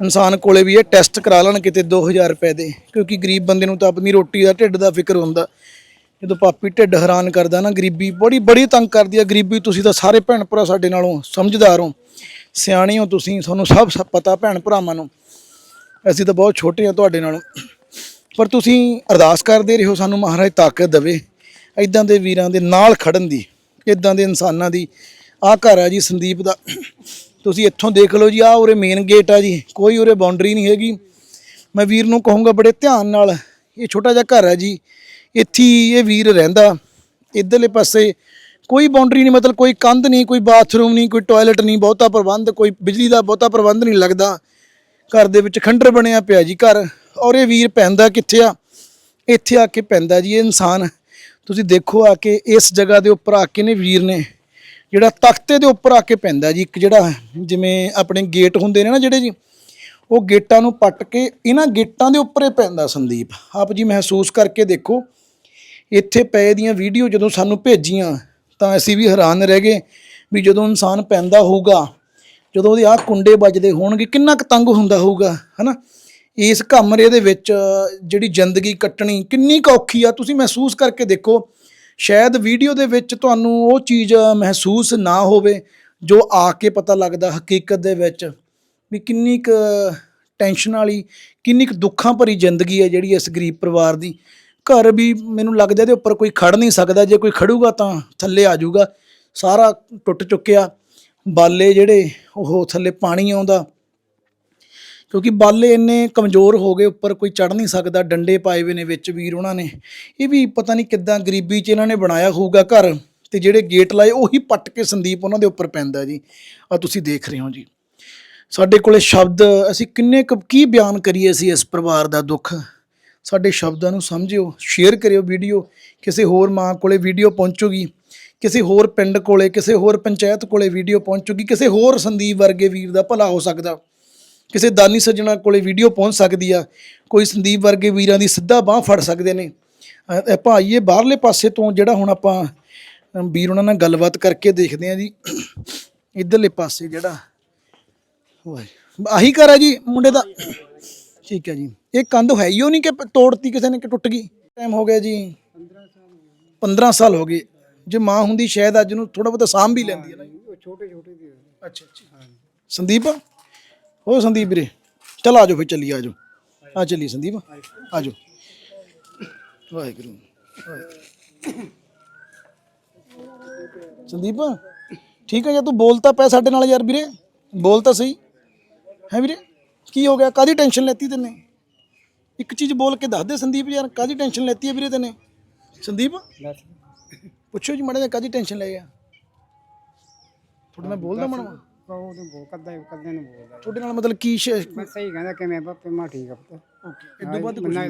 ਇਨਸਾਨ ਕੋਲੇ ਵੀ ਇਹ ਟੈਸਟ ਕਰਾ ਲੈਣ ਕਿਤੇ 2000 ਰੁਪਏ ਦੇ। ਕਿਉਂਕਿ ਗਰੀਬ ਬੰਦੇ ਨੂੰ ਤਾਂ ਆਪਣੀ ਰੋਟੀ ਦਾ ਢਿੱਡ ਦਾ ਫਿਕਰ ਹੁੰਦਾ। ਜਦੋਂ ਪਾਪੀ ਢਿੱਡ ਹੈਰਾਨ ਕਰਦਾ ਨਾ, ਗਰੀਬੀ ਬੜੀ ਬੜੀ ਤੰਗ ਕਰਦੀ ਆ। ਗਰੀਬੀ ਤੁਸੀਂ ਤਾਂ ਸਾਰੇ ਭੈਣ ਭਰਾ ਸਾਡੇ ਨਾਲੋਂ ਸਮਝਦਾਰ ਹੋ। ਸਿਆਣੇ ਹੋ ਤੁਸੀਂ, ਤੁਹਾਨੂੰ ਸਭ ਸ- ਪਤਾ ਭੈਣ ਭਰਾਵਾਂ ਨੂੰ। ਅਸੀਂ ਤਾਂ ਬਹੁਤ ਛੋਟੇ ਹਾਂ ਤੁਹਾਡੇ ਨਾਲੋਂ। ਪਰ ਤੁਸੀਂ ਅਰਦਾਸ ਕਰਦੇ ਰਹੋ, ਸਾਨੂੰ ਮਹਾਰਾਜ ਤਾਕਤ ਦੇਵੇ। ਇਦਾਂ ਦੇ ਵੀਰਾਂ ਦੇ ਨਾਲ ਖੜਨ ਦੀ ਇਦਾਂ ਦੇ ਇਨਸਾਨਾਂ ਦੀ। ਆਹ ਘਰ ਆ ਜੀ ਸੰਦੀਪ ਦਾ। ਤੁਸੀਂ ਇੱਥੋਂ ਦੇਖ ਲਓ ਜੀ, ਆਹ ਉਰੇ ਮੇਨ ਗੇਟ ਆ ਜੀ। ਕੋਈ ਉਰੇ ਬਾਉਂਡਰੀ ਨਹੀਂ ਹੈਗੀ। ਮੈਂ ਵੀਰ ਨੂੰ ਕਹੂੰਗਾ, ਬੜੇ ਧਿਆਨ ਨਾਲ, ਇਹ ਛੋਟਾ ਜਿਹਾ ਘਰ ਹੈ ਜੀ। ਇੱਥੇ ਇਹ ਵੀਰ ਰਹਿੰਦਾ। ਇਧਰਲੇ ਪਾਸੇ ਕੋਈ ਬਾਉਂਡਰੀ ਨਹੀਂ, ਮਤਲਬ ਕੋਈ ਕੰਧ ਨਹੀਂ, ਕੋਈ ਬਾਥਰੂਮ ਨਹੀਂ, ਕੋਈ ਟਾਇਲਟ ਨਹੀਂ, ਬਹੁਤਾ ਪ੍ਰਬੰਧ, ਕੋਈ ਬਿਜਲੀ ਦਾ ਬਹੁਤਾ ਪ੍ਰਬੰਧ ਨਹੀਂ ਲੱਗਦਾ। ਘਰ ਦੇ ਵਿੱਚ ਖੰਡਰ ਬਣਿਆ ਪਿਆ ਜੀ ਘਰ। ਔਰ ਇਹ ਵੀਰ ਪੈਂਦਾ ਕਿੱਥੇ ਆ? ਇੱਥੇ ਆ ਕੇ ਪੈਂਦਾ ਜੀ, ਇਹ ਇਨਸਾਨ। ਤੁਸੀਂ ਦੇਖੋ ਆ ਕੇ ਇਸ ਜਗ੍ਹਾ ਦੇ ਉੱਪਰ ਆ ਕੇ ਨੇ ਵੀਰ ਨੇ। ਜਿਹੜਾ ਤਖਤੇ ਦੇ ਉੱਪਰ ਆ ਕੇ ਪੈਂਦਾ ਜੀ, ਇੱਕ ਜਿਹੜਾ ਜਿਵੇਂ ਆਪਣੇ ਗੇਟ ਹੁੰਦੇ ਨੇ ਨਾ ਜਿਹੜੇ ਜੀ, ਉਹ ਗੇਟਾਂ ਨੂੰ ਪੱਟ ਕੇ ਇਹਨਾਂ ਗੇਟਾਂ ਦੇ ਉੱਪਰ ਪੈਂਦਾ ਸੰਦੀਪ। ਆਪ ਜੀ ਮਹਿਸੂਸ ਕਰਕੇ ਦੇਖੋ, ਇੱਥੇ ਪਏ ਦੀਆਂ ਵੀਡੀਓ ਜਦੋਂ ਸਾਨੂੰ ਭੇਜੀਆਂ ਤਾਂ ਅਸੀਂ ਵੀ ਹੈਰਾਨ ਰਹਿ ਗਏ ਵੀ ਜਦੋਂ ਇਨਸਾਨ ਪੈਂਦਾ ਹੋਊਗਾ, ਜਦੋਂ ਉਹਦੇ ਆਹ ਕੁੰਡੇ ਵੱਜਦੇ ਹੋਣਗੇ, ਕਿੰਨਾ ਕੁ ਤੰਗ ਹੁੰਦਾ ਹੋਊਗਾ, ਹਨਾ? ਇਸ ਕਮਰੇ ਦੇ ਵਿੱਚ ਜਿਹੜੀ ਜ਼ਿੰਦਗੀ ਕੱਟਣੀ ਕਿੰਨੀ ਕੁ ਔਖੀ ਆ, ਤੁਸੀਂ ਮਹਿਸੂਸ ਕਰਕੇ ਦੇਖੋ, ਸ਼ਾਇਦ ਵੀਡੀਓ ਦੇ ਵਿੱਚ ਤੁਹਾਨੂੰ ਉਹ ਚੀਜ਼ ਮਹਿਸੂਸ ਨਾ ਹੋਵੇ ਜੋ ਆ ਕੇ ਪਤਾ ਲੱਗਦਾ ਹਕੀਕਤ ਦੇ ਵਿੱਚ ਵੀ ਕਿੰਨੀ ਕੁ ਟੈਨਸ਼ਨ ਵਾਲੀ, ਕਿੰਨੀ ਕੁ ਦੁੱਖਾਂ ਭਰੀ ਜ਼ਿੰਦਗੀ ਹੈ ਜਿਹੜੀ ਇਸ ਗਰੀਬ ਪਰਿਵਾਰ ਦੀ। ਘਰ ਵੀ ਮੈਨੂੰ ਲੱਗਦਾ ਇਹਦੇ ਉੱਪਰ ਕੋਈ ਖੜ ਨਹੀਂ ਸਕਦਾ, ਜੇ ਕੋਈ ਖੜੂਗਾ ਤਾਂ ਥੱਲੇ ਆ ਜਾਊਗਾ। ਸਾਰਾ ਟੁੱਟ ਚੁੱਕਿਆ। ਬਾਲੇ ਜਿਹੜੇ, ਉਹ ਥੱਲੇ ਪਾਣੀ ਆਉਂਦਾ। ਕਿਉਂਕਿ ਬਾਲੇ ਇੰਨੇ ਕਮਜ਼ੋਰ ਹੋ ਗਏ, ਉੱਪਰ ਕੋਈ ਚੜ ਨਹੀਂ ਸਕਦਾ, ਡੰਡੇ ਪਾਏ ਹੋਏ ਨੇ ਵਿੱਚ ਵੀਰ ਉਹਨਾਂ ਨੇ। ਇਹ ਵੀ ਪਤਾ ਨਹੀਂ ਕਿੱਦਾਂ ਗਰੀਬੀ 'ਚ ਇਹਨਾਂ ਨੇ ਬਣਾਇਆ ਹੋਊਗਾ ਘਰ। ਤੇ ਜਿਹੜੇ ਗੇਟ ਲਾਏ, ਉਹੀ ਪੱਟ ਕੇ ਸੰਦੀਪ ਉਹਨਾਂ ਦੇ ਉੱਪਰ ਪੈਂਦਾ ਜੀ। ਆ ਤੁਸੀਂ ਦੇਖ ਰਹੇ ਹੋ ਜੀ। ਸਾਡੇ ਕੋਲੇ ਸ਼ਬਦ, ਅਸੀਂ ਕਿੰਨੇ ਕੁ, ਕੀ ਬਿਆਨ ਕਰੀਏ ਅਸੀਂ ਇਸ ਪਰਿਵਾਰ ਦਾ ਦੁੱਖ? ਸਾਡੇ ਸ਼ਬਦਾਂ ਨੂੰ ਸਮਝਿਓ ਸ਼ੇਅਰ ਕਰਿਓ ਵੀਡੀਓ ਕਿਸੇ ਹੋਰ ਮਾਂ ਕੋਲੇ ਵੀਡੀਓ ਪਹੁੰਚੂਗੀ ਕਿਸੇ ਹੋਰ ਪਿੰਡ ਕੋਲੇ ਕਿਸੇ ਹੋਰ ਪੰਚਾਇਤ ਕੋਲੇ ਵੀਡੀਓ ਪਹੁੰਚੂਗੀ ਕਿਸੇ ਹੋਰ ਸੰਦੀਪ ਵਰਗੇ ਵੀਰ ਦਾ ਭਲਾ ਹੋ ਸਕਦਾ। ਕਿਸੇ ਦਾਨੀ ਸੱਜਣਾ ਕੋਲੇ ਵੀਡੀਓ ਪਹੁੰਚ ਸਕਦੀ ਆ ਕੋਈ ਸੰਦੀਪ ਵਰਗੇ ਵੀਰਾਂ ਦੀ ਸਿੱਧਾ ਬਾਹ ਫੜ ਸਕਦੇ ਨੇ। ਅ, ਆਪਾਂ ਆਈਏ ਬਾਹਰਲੇ ਪਾਸੇ ਤੋਂ ਜਿਹੜਾ ਹੁਣ ਆਪਾਂ ਵੀਰ ਉਹਨਾਂ ਨਾਲ ਗੱਲਬਾਤ ਕਰਕੇ ਦੇਖਦੇ ਆ ਜੀ। ਇਧਰਲੇ ਪਾਸੇ ਜਿਹੜਾ ਵਾਹ ਆਹੀ ਘਰ ਹੈ ਜੀ ਮੁੰਡੇ ਦਾ। ਠੀਕ ਹੈ ਜੀ। ਇਹ ਕੰਧ ਹੈ ਹੀ ਉਹ ਨਹੀਂ ਕਿ ਤੋੜਤੀ ਕਿਸੇ ਨੇ ਕਿ ਟੁੱਟ ਗਈ? ਟਾਈਮ ਹੋ ਗਿਆ ਜੀ। 15 ਸਾਲ ਹੋ ਗਏ। ਜੇ ਮਾਂ ਹੁੰਦੀ ਸ਼ਾਇਦ ਅੱਜ ਨੂੰ ਥੋੜਾ ਬਹੁਤਾ ਸਾਂਭ ਵੀ ਲੈਂਦੀ ਹੈ ਨਾ ਜੀ। ਛੋਟੇ ਛੋਟੇ ਦੇ ਅੱਛਾ ਅੱਛਾ। ਸੰਦੀਪ? ਹੋ ਸੰਦੀਪ ਵੀਰੇ? ਚਲ ਆਜੋ ਫਿਰ ਚੱਲੀਏ ਆਜੋ ਆ ਚੱਲੀ ਸੰਦੀਪ। ਆਜੋ ਵਾਹਿਗੁਰੂ। ਸੰਦੀਪ ਠੀਕ ਹੈ ਜੇ ਤੂੰ ਬੋਲ ਤਾਂ ਪੈ ਸਾਡੇ ਨਾਲ ਯਾਰ ਵੀਰੇ? ਬੋਲ ਤਾਂ ਸਹੀ। ਹੈ ਵੀਰੇ? ਕੀ ਹੋ ਗਿਆ? ਕਾਦੀ ਟੈਨਸ਼ਨ ਲੈਤੀ ਤੈਨੇ? ਇੱਕ ਚੀਜ਼ ਬੋਲ ਕੇ ਦੱਸ ਦੇ ਸੰਦੀਪ ਯਾਰ ਕਾਦੀ ਟੈਨਸ਼ਨ ਲੈਤੀ ਹੈ ਵੀਰੇ ਤੈਨੇ? ਸੰਦੀਪ? ਪੁੱਛੋ ਜੀ ਮਾੜਾ ਜਿਹਾ ਕਾਦੀ ਟੈਨਸ਼ਨ ਲੈ ਗਿਆ? ਤੁਹਾਡੇ ਨਾਲ ਬੋਲਦਾ ਮਨਵਾ ਕਹੋ ਤੇ ਬੋਲ ਕਦੇ ਕਦੇ ਨੂੰ ਬੋਲਦਾ ਤੁਹਾਡੇ ਨਾਲ ਮਤਲਬ ਕੀ ਸ਼ ਮੈਂ ਸਹੀ ਕਹਿੰਦਾ ਕਿ ਮੈਂ ਬਾਪੇ ਮਾ ਠੀਕ ਆ ਪੁੱਤ। ਓਕੇ ਇਦੋਂ ਬਾਅਦ ਕੁਝ ਨਹੀਂ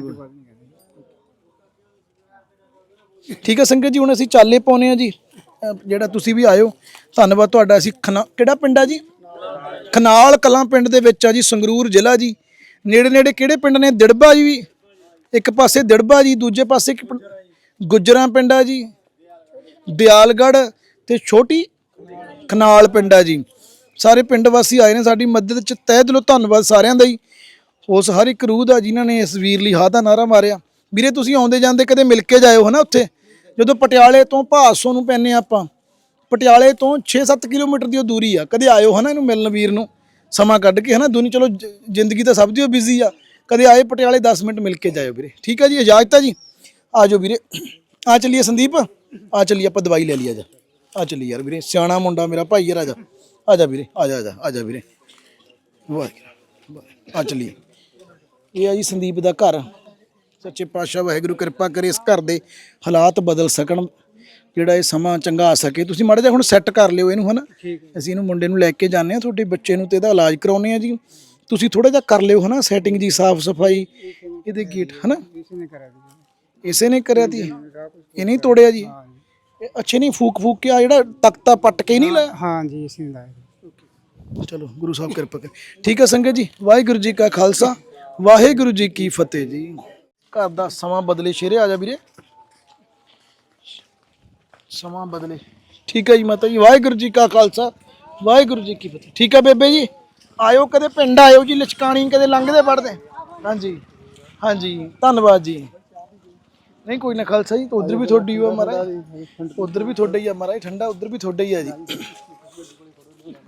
ਠੀਕ ਹੈ ਸੰਗਤ ਜੀ ਹੁਣ ਅਸੀਂ ਚਾਲੇ ਪਾਉਨੇ ਆ ਜੀ। ਅਹ ਜਿਹੜਾ ਤੁਸੀਂ ਵੀ ਆਇਓ ਧੰਨਵਾਦ ਤੁਹਾਡਾ। ਅਸੀਂ ਖਨਾ ਕਿਹੜਾ ਪਿੰਡ ਆ ਜੀ? ਖਨਾਲ ਕਲਾਂ ਪਿੰਡ ਦੇ ਵਿੱਚ ਆ ਜੀ, ਸੰਗਰੂਰ ਜ਼ਿਲ੍ਹਾ ਜੀ। ਨੇੜੇ ਨੇੜੇ ਕਿਹੜੇ ਪਿੰਡ ਨੇ? ਦਿੜਬਾ ਜੀ ਵੀ। ਇੱਕ ਪਾਸੇ ਦਿੜਬਾ ਜੀ, ਦੂਜੇ ਪਾਸੇ ਇੱਕ ਗੁੱਜਰਾਂ ਪਿੰਡ ਆ ਜੀ। ਦਿਆਲਗੜ੍ਹ ਤੇ ਛੋਟੀ ਖਨਾਲ ਪਿੰਡ ਆ ਜੀ। ਸਾਰੇ ਪਿੰਡ ਵਾਸੀ ਆਏ ਨੇ ਸਾਡੀ ਮਦਦ ਚ। ਤਹਿ ਦਿਲੋਂ ਧੰਨਵਾਦ ਸਾਰਿਆਂ ਦਾ ਹੀ ਉਸ ਹਰ ਇੱਕ ਰੂਹ ਦਾ ਜਿਨ੍ਹਾਂ ਨੇ ਇਸ ਵੀਰ ਲਈ ਹਾ ਦਾ ਨਾਰਾ ਮਾਰਿਆ। ਵੀਰੇ, ਤੁਸੀਂ ਆਉਂਦੇ ਜਾਂਦੇ ਕਦੇ ਮਿਲ ਕੇ ਜਾਇਓ ਹਨਾ ਉੱਥੇ? ਜਦੋਂ ਪਟਿਆਲੇ ਤੋਂ ਭਾਸੋਂ ਨੂੰ ਪੈਨੇ ਆਪਾਂ। ਪਟਿਆਲੇ ਤੋਂ 6-7 ਕਿਲੋਮੀਟਰ ਦੀ ਉਹ ਦੂਰੀ ਆ। ਕਦੇ ਆਇਓ ਹਨਾ ਇਹਨੂੰ ਮਿਲਣ ਵੀਰ ਨੂੰ, ਸਮਾਂ ਕੱਢ ਕੇ ਹਨਾ ਦੁਨੀ ਚਲੋ ਜ਼ਿੰਦਗੀ ਤਾਂ ਸਭ ਦੀ ਬਿਜ਼ੀ ਆ। ਕਦੇ ਆਏ ਪਟਿਆਲੇ 10 ਮਿੰਟ ਮਿਲ ਕੇ ਜਾਇਓ ਵੀਰੇ। ਠੀਕ ਆ ਜੀ, ਇਜਾਜ਼ਤ ਆ ਜੀ? ਆ ਜਾਓ ਵੀਰੇ। ਆ ਚੱਲੀਏ ਸੰਦੀਪ। ਆ ਚੱਲੀਏ, ਆਪਾਂ ਦਵਾਈ ਲੈ ਲਈਏ ਜਾ ਆ ਚੱਲੀ ਯਾਰ ਵੀਰੇ, ਸਿਆਣਾ ਮੁੰਡਾ ਮੇਰਾ ਭਾਈ ਯਾਰ, ਆ ਜਾ। ਆ ਜਾ ਵੀਰੇ, ਆ ਜਾ ਆ ਜਾ ਵੀਰੇ। ਵਾਹਿਗੁਰੂ ਆ ਚੱਲੀਏ। ਇਹ ਆ ਜੀ ਸੰਦੀਪ ਦਾ ਘਰ। ਸੱਚੇ ਪਾਤਸ਼ਾਹ ਵਾਹਿਗੁਰੂ ਕਿਰਪਾ ਕਰੇ ਇਸ ਘਰ ਦੇ ਹਾਲਾਤ ਬਦਲ ਸਕਣ। ਜਿਹੜਾ ਇਹ ਸਮਾਂ ਚੰਗਾ ਆ ਸਕੇ। ਤੁਸੀਂ ਮਾੜਾ ਜਿਹਾ ਹੁਣ ਸੈੱਟ ਕਰ ਲਿਓ ਇਹਨੂੰ ਹਨਾ? ਅਸੀਂ ਇਹਨੂੰ ਮੁੰਡੇ ਨੂੰ ਲੈ ਕੇ ਜਾਂਦੇ ਆ ਤੁਹਾਡੇ ਬੱਚੇ ਨੂੰ ਤੇ ਇਹਦਾ ਇਲਾਜ ਕਰਾਉਨੇ ਆ ਜੀ। ਤੁਸੀਂ ਥੋੜਾ ਜਿਹਾ ਕਰ ਲਿਓ ਹਨਾ? ਸੈਟਿੰਗ ਜੀ ਸਾਫ਼ ਸਫ਼ਾਈ ਇਹਦੇ ਗੇਟ ਹਨਾ? ਇਸੇ ਨੇ ਕਰਿਆ ਤੀ ਇਹ ਨਹੀਂ ਤੋੜਿਆ ਜੀ। ਇਹ ਅੱਛੇ ਨਹੀਂ ਫੂਕ ਫੂਕ ਕੇ ਆ ਜਿਹੜਾ ਤਖਤਾ ਪੱਟ ਕੇ ਨਹੀਂ ਲਾਇਆ? ਹਾਂ ਜੀ ਇਸੇ ਨੇ ਲਾਇਆ ਚਲੋ ਗੁਰੂ ਸਾਹਿਬ ਕਿਰਪਾ ਕਰ। ਠੀਕ ਹੈ ਸੰਗਤ ਜੀ ਵਾਹਿਗੁਰੂ ਜੀ ਕਾ ਖਾਲਸਾ ਵਾਹਿਗੁਰੂ ਜੀ ਕੀ ਫਤਿਹ ਜੀ। ਘਰ ਦਾ ਸਮਾਂ ਬਦਲੇ ਸ਼ੇਰੇ ਆ ਜਾ ਵੀਰੇ। ਸਮਾਂ ਬਦਲੇ। ਠੀਕ ਹੈ ਜੀ ਮਾਤਾ ਜੀ ਵਾਹਿਗੁਰੂ ਜੀ ਕਾ ਖਾਲਸਾ ਵਾਹਿਗੁਰੂ ਜੀ ਕੀ ਫਤਿਹ। ਠੀਕ ਹੈ ਬੇਬੇ ਜੀ ਆਇਓ ਕਦੇ ਪਿੰਡ ਆਇਓ ਜੀ ਲਚਕਾਣੀ ਕਦੇ ਲੰਘਦੇ ਪੜਦੇ ਹਾਂਜੀ ਹਾਂਜੀ ਧੰਨਵਾਦ ਜੀ। ਨਹੀਂ ਕੋਈ ਨਾ ਖਾਲਸਾ ਜੀ ਉਧਰ ਵੀ ਤੁਹਾਡੀ ਹੋ ਮਹਾਰਾਜ। ਉਧਰ ਵੀ ਤੁਹਾਡਾ ਹੀ ਆ ਮਹਾਰਾਜ ਠੰਡਾ ਉਧਰ ਵੀ ਤੁਹਾਡਾ ਹੀ ਆ ਜੀ।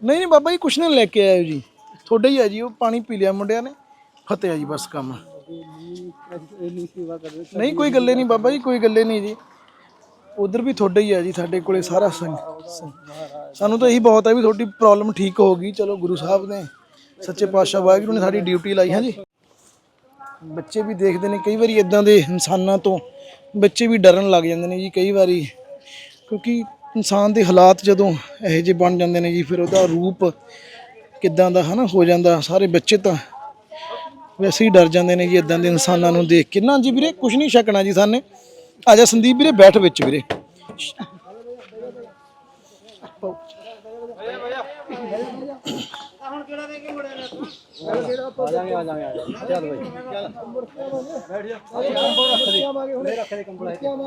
ਨਹੀਂ ਨਹੀਂ ਬਾਬਾ ਜੀ ਕੁਛ ਨਾ ਲੈ ਕੇ ਆਇਓ ਜੀ। ਤੁਹਾਡਾ ਹੀ ਆ ਜੀ ਉਹ ਪਾਣੀ ਪੀ ਲਿਆ ਮੁੰਡਿਆਂ ਨੇ। ਫਤਿਹ ਆ ਜੀ ਬਸ ਕੰਮ। ਨਹੀਂ ਕੋਈ ਗੱਲੇ ਨਹੀਂ ਬਾਬਾ ਜੀ ਕੋਈ ਗੱਲੇ ਨਹੀਂ ਜੀ। ਉਧਰ ਵੀ ਤੁਹਾਡਾ ਹੀ ਹੈ ਜੀ, ਸਾਡੇ ਕੋਲੇ ਸਾਰਾ ਸੰਗ- ਸਾਨੂੰ ਤਾਂ ਇਹੀ ਬਹੁਤ ਹੈ ਵੀ ਤੁਹਾਡੀ ਪ੍ਰੋਬਲਮ ਠੀਕ ਹੋ ਗਈ। ਚਲੋ ਗੁਰੂ ਸਾਹਿਬ ਨੇ, ਸੱਚੇ ਪਾਤਸ਼ਾਹ ਵਾਹਿਗੁਰੂ ਨੇ ਸਾਡੀ ਡਿਊਟੀ ਲਾਈ ਹੈ ਜੀ ਬੱਚੇ ਵੀ ਦੇਖਦੇ ਨੇ, ਕਈ ਵਾਰੀ ਇਦਾਂ ਦੇ ਇਨਸਾਨਾਂ ਤੋਂ ਬੱਚੇ ਵੀ ਡਰਨ ਲੱਗ ਜਾਂਦੇ ਨੇ ਜੀ, ਕਈ ਵਾਰੀ। ਕਿਉਂਕਿ ਇਨਸਾਨ ਦੇ ਹਾਲਾਤ ਜਦੋਂ ਇਹੋ ਜਿਹੇ ਬਣ ਜਾਂਦੇ ਨੇ ਜੀ, ਫਿਰ ਉਹਦਾ ਰੂਪ ਕਿੱਦਾਂ ਦਾ, ਹਨਾ, ਹੋ ਜਾਂਦਾ। ਸਾਰੇ ਬੱਚੇ ਤਾਂ ਵੈਸੇ ਹੀ ਡਰ ਜਾਂਦੇ ਨੇ ਜੀ ਇਦਾਂ ਦੇ ਇਨਸਾਨਾਂ ਨੂੰ ਦੇਖ ਕੇ। ਨਾ ਜੀ ਵੀਰੇ ਕੁਝ ਨਹੀਂ ਛਕਣਾ ਜੀ ਸਾਨੇ। ਆ ਜਾ ਸੰਦੀਪ ਵੀਰੇ, ਬੈਠ ਵਿੱਚ ਵੀਰੇ।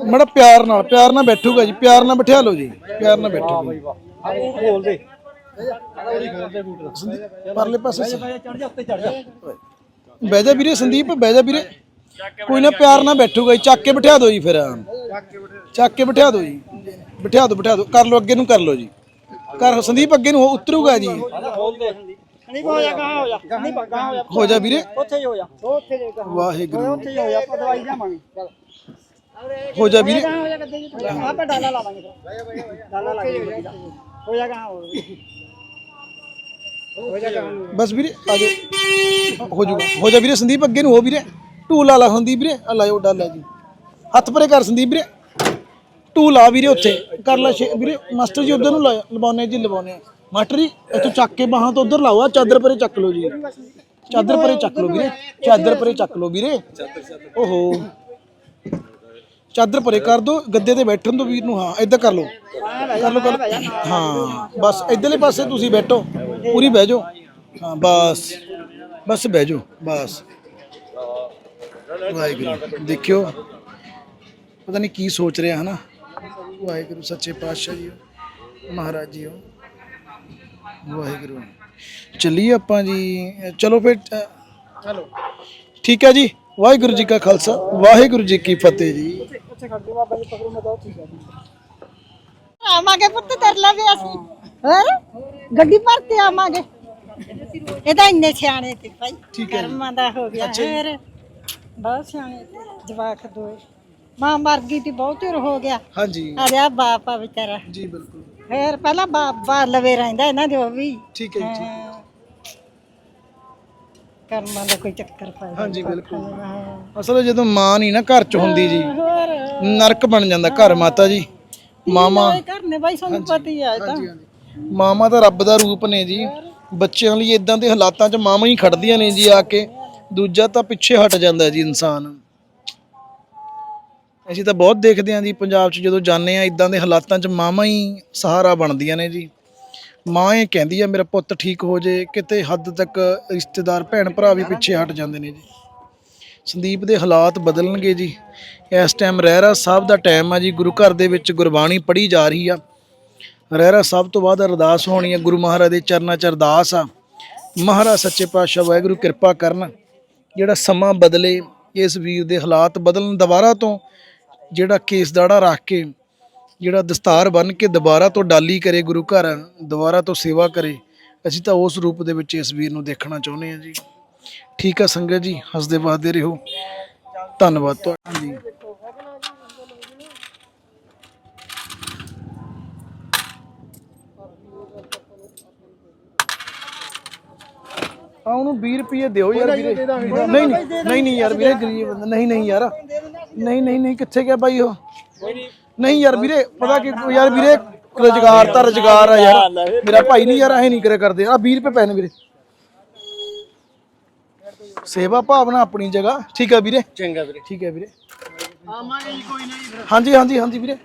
ਮੜਾ ਪਿਆਰ ਨਾਲ ਪਿਆਰ ਨਾਲ ਬੈਠੂਗਾ ਜੀ, ਪਿਆਰ ਨਾਲ ਬਿਠਾ ਲਓ ਜੀ, ਪਿਆਰ ਨਾਲ ਬੈਠੋ ਬੋਲ ਦੇ ਪਰਲੇ ਪਾਸੇ ਚੜ ਜਾ ਉੱਤੇ ਚੜ ਜਾ ਬਹਿ ਜਾ ਵੀਰੇ ਸੰਦੀਪ, ਬਹਿ ਜਾ ਵੀਰੇ। ਕੋਈ ਨਾ ਪਿਆਰ ਨਾਲ ਬੈਠੂਗਾ ਜੀ ਚੱਕ ਕੇ ਬਿਠਾ ਦਿਓ ਜੀ ਫਿਰ। ਚੱਕ ਕੇ ਬਿਠਾ ਦਿਓ। ਜੀ। ਬਿਠਾ ਦਿਓ ਬਿਠਾ ਦਿਓ। ਕਰ ਲਓ ਅੱਗੇ ਨੂੰ ਕਰ ਲਓ ਜੀ। ਕਰ ਸੰਦੀਪ ਅੱਗੇ ਨੂੰ ਉਤਰੂਗਾ ਜੀ। ਨਹੀਂ ਹੋ ਜਾ ਕਹਾਂ ਹੋ ਜਾ। ਨਹੀਂ ਕਹਾਂ ਹੋ ਜਾ। ਹੋ ਜਾ ਵੀਰੇ। ਉੱਥੇ ਹੀ ਹੋ ਜਾ। ਉੱਥੇ ਹੀ ਵਾਹਿਗੁਰੂ। ਉੱਥੇ ਹੀ ਹੋ ਜਾ ਆਪਾਂ ਦਵਾਈ ਜਾਵਾਂਗੇ ਚੱਲ। ਹੋ ਜਾ ਵੀਰੇ। ਕਹਾਂ ਹੋ ਜਾ ਗੱਦੇ ਜੀ ਆਪਾਂ ਡਾਲਾ ਲਾਵਾਂਗੇ ਫਿਰ। ਡਾਲਾ ਲਾ ਕੇ ਹੋ ਜਾ। ਕਹਾਂ ਹੋ ਬਸ ਵੀਰੇ ਆ ਜਾ ਹੋ ਜਾਊਗਾ। ਹੋ ਜਾ ਵੀਰੇ ਸੰਦੀਪ ਅੱਗੇ ਨੂੰ ਹੋ ਵੀਰੇ। ਟੂ ਲਾ ਸੰਦੀਪ ਵੀਰੇ ਆ ਲਾਇਓ ਡਾਲਾ ਜੀ। ਹੱਥ ਪਰੇ ਕਰ ਸੰਦੀਪ ਵੀਰੇ। ਟੂ ਵੀਰੇ ਉੱਥੇ, ਕਰ ਲੈ ਛੇ- ਵੀਰੇ, ਮਾਸਟਰ ਜੀ ਉਧਰ ਨੂੰ ਲਾ ਲਵਾਉਣੇ ਜੀ, ਲਵਾਉਣੇ ਮਾਸਟਰ ਜੀ, ਇੱਥੋਂ ਚੱਕ ਕੇ ਬਾਹਾਂ ਤੋਂ ਉਧਰ ਲਾਓ ਆ ਚਾਦਰ ਪਰੇ ਚੱਕ ਲਓ ਜੀ। ਚਾਦਰ ਪਰੇ ਚੱਕ ਲਓ ਵੀਰੇ, ਚਾਦਰ ਪਰੇ ਚੱਕ ਲਓ ਵੀਰੇ। ਓਹੋ। ਚਾਦਰ ਪਰੇ ਕਰ ਦੋ, ਗੱਦੇ ਤੇ ਬੈਠਣ ਦੋ ਵੀਰ ਨੂੰ, ਹਾਂ, ਇੱਧਰ ਕਰ ਲਓ। ਕਰ ਲਓ ਕਰ ਲਓ। ਹਾਂ, ਬਸ, ਇਧਰਲੇ ਪਾਸੇ ਤੁਸੀਂ ਬੈਠੋ, ਪੂਰੀ ਬਹਿ ਜਾਓ। ਹਾਂ, ਬਸ। ਬਸ ਬਹਿ ਜਾਓ, ਬਸ। ਵਾਹਿਗੁਰੂ ਦੇਖਿਓ ਪਤਾ ਨਹੀਂ ਕੀ ਸੋਚ ਰਿਹਾ ਹਨਾ। ਵਾਹਿਗੁਰੂ ਸੱਚੇ ਪਾਤਸ਼ਾਹ ਜੀ ਮਹਾਰਾਜ ਜੀ ਵਾਹਿਗੁਰੂ। ਚੱਲੀਏ ਆਪਾਂ ਜੀ। ਚਲੋ ਫਿਰ ਚਲੋ ਠੀਕ ਹੈ ਜੀ। ਵਾਹਿਗੁਰੂ ਜੀ ਕਾ ਖਾਲਸਾ। ਵਾਹਿਗੁਰੂ ਜੀ ਕੀ ਫਤਿਹ ਜੀ। ਆਵਾਂਗੇ ਪੁੱਤ ਤੇਰੇ ਲਈ ਵੀ ਅਸੀਂ। ਹੋਰ? ਗੱਡੀ ਭਰ ਕੇ ਆਵਾਂਗੇ। ਇਹ ਤਾਂ ਇੰਨੇ ਸਿਆਣੇ ਤੇ ਭਾਈ। ਕਰਮਾਂ ਦਾ ਹੋ ਗਿਆ। ਹੋਰ? ਬਹੁਤ ਸਿਆਣੇ ਤੇ ਜਵਾਕ ਦੋਏ। ਮਾਂ ਮਰ ਗਈ ਤੇ ਬਹੁਤ ਚਿਰ ਹੋ ਗਿਆ। ਹਾਂਜੀ। ਆ ਰਿਹਾ ਬਾਪ ਆ ਵਿਚਾਰਾ। ਜੀ ਬਿਲਕੁਲ। ਫੇਰ ਪਹਿਲਾਂ ਬਾਪ ਬਾਹਰ ਲਵੇ ਰਹਿੰਦਾ ਇਹਨਾਂ ਦੇ ਉਹ ਵੀ। ਠੀਕ ਹੈ ਜੀ ਠੀਕ। ਕਰਮਾਂ ਦਾ ਕੋਈ ਚੱਕਰ ਪਾਇਆ ਹਾਂਜੀ ਬਿਲਕੁਲ। ਅਸਲ ਜਦੋਂ ਮਾਂ ਨਹੀਂ ਨਾ ਘਰ ਚ ਹੁੰਦੀ ਜੀ ਹੋਰ। ਨਰਕ ਬਣ ਜਾਂਦਾ ਘਰ ਮਾਤਾ ਜੀ। ਮਾਮਾ। ਇਹ ਘਰ ਨੇ ਬਾਈ ਸਾਨੂੰ ਪਤਾ ਹੀ ਆ ਇਹ ਤਾਂ। ਮਾਮਾ ਤਾਂ ਰੱਬ ਦਾ ਰੂਪ ਨੇ ਜੀ। ਬੱਚਿਆਂ ਲਈ ਇਦਾਂ ਦੇ ਹਾਲਾਤਾਂ 'ਚ ਮਾਵਾਂ ਹੀ ਖੜਦੀਆਂ ਨੇ ਜੀ ਆ ਕੇ। ਦੂਜਾ ਤਾਂ ਪਿੱਛੇ ਹਟ ਜਾਂਦਾ ਜੀ ਇਨਸਾਨ। ਅਸੀਂ ਤਾਂ ਬਹੁਤ ਦੇਖਦੇ ਹਾਂ ਜੀ ਪੰਜਾਬ 'ਚ ਜਦੋਂ ਜਾਂਦੇ ਆ ਇਦਾਂ ਦੇ ਹਾਲਾਤਾਂ 'ਚ ਮਾਵਾਂ ਹੀ ਸਹਾਰਾ ਬਣਦੀਆਂ ਨੇ ਜੀ। ਮਾਂ ਇਹ ਕਹਿੰਦੀ ਆ, ਮੇਰਾ ਪੁੱਤ ਠੀਕ ਹੋ ਜੇ, ਕਿਤੇ ਹੱਦ ਤੱਕ ਰਿਸ਼ਤੇਦਾਰ ਭੈਣ ਭਰਾ ਵੀ ਪਿੱਛੇ ਹਟ ਜਾਂਦੇ ਨੇ ਜੀ। ਸੰਦੀਪ ਦੇ ਹਾਲਾਤ ਬਦਲਣਗੇ ਜੀ। ਇਸ ਟਾਈਮ ਰਹਿਰਾ ਸਾਹਿਬ ਦਾ ਟਾਈਮ ਆ ਜੀ, ਗੁਰੂ ਘਰ ਦੇ ਵਿੱਚ ਗੁਰਬਾਣੀ ਪੜ੍ਹੀ ਜਾ ਰਹੀ ਆ। ਰਹਿਰਾ ਸਾਹਿਬ ਤੋਂ ਬਾਅਦ ਅਰਦਾਸ ਹੋਣੀ ਆ, ਗੁਰੂ ਮਹਾਰਾਜ ਦੇ ਚਰਨਾਂ 'ਚ ਅਰਦਾਸ ਆ। ਮਹਾਰਾਜ ਸੱਚੇ ਪਾਤਸ਼ਾਹ, ਵਾਹਿਗੁਰੂ ਕਿਰਪਾ ਕਰਨ। ਜਿਹੜਾ ਸਮਾਂ ਬਦਲੇ, ਇਸ ਵੀਰ ਦੇ ਹਾਲਾਤ ਬਦਲਣ ਦੁਬਾਰਾ ਤੋਂ ਜਿਹੜਾ ਕੇਸ ਦਾੜਾ ਰੱਖ ਕੇ, ਜਿਹੜਾ ਦਸਤਾਰ ਬੰਨ ਕੇ ਦੁਬਾਰਾ ਤੋਂ ਡਾਲੀ ਕਰੇ, ਗੁਰੂ ਘਰ ਦੁਬਾਰਾ ਤੋਂ ਸੇਵਾ ਕਰੇ, ਅਸੀਂ ਤਾਂ ਉਸ ਰੂਪ ਦੇ ਵਿੱਚ ਇਸ ਵੀਰ ਨੂੰ ਦੇਖਣਾ ਚਾਹੁੰਦੇ ਹਾਂ ਜੀ। ਠੀਕ ਆ ਸੰਗਤ ਜੀ ਹੱਸਦੇ ਵਸਦੇ ਰਹੋ। ਧੰਨਵਾਦ ਤੁਹਾਡਾ। ਜੀ ਆ ਉਹਨੂੰ 20 ਰੁਪਏ ਦਿਓ ਯਾਰ ਵੀਰੇ। ਨਹੀਂ ਨਹੀਂ ਨਹੀਂ ਨਹੀਂ ਯਾਰ ਵੀਰੇ ਗਰੀਬ ਬੰਦਾ ਨਹੀਂ ਨਹੀਂ ਯਾਰ। ਨਹੀਂ ਨਹੀਂ ਨਹੀਂ ਕਿੱਥੇ ਗਿਆ ਬਾਈ ਉਹ? ਨਹੀਂ। ਯਾਰ ਵੀਰੇ ਪਤਾ ਕਿ ਯਾਰ ਵੀਰੇ ਰੁਜ਼ਗਾਰ ਤਾਂ ਰੁਜ਼ਗਾਰ ਆ ਯਾਰ। ਮੇਰਾ ਭਾਈ ਨਹੀਂ ਯਾਰ ਐ ਨਹੀਂ ਕਰੇ ਕਰਦੇ। ਆ 20 ਰੁਪਏ ਪੈ ਨੇ ਵੀਰੇ। ਸੇਵਾ ਭਾਵਨਾ ਆਪਣੀ ਜਗ੍ਹਾ। ਠੀਕ ਆ ਵੀਰੇ? ਚੰਗਾ ਵੀਰੇ। ਠੀਕ ਹੈ ਵੀਰੇ। ਆਵਾਂਗੇ ਜੀ ਕੋਈ ਨਹੀਂ ਹਾਂਜੀ ਹਾਂਜੀ ਹਾਂਜੀ ਵੀਰੇ।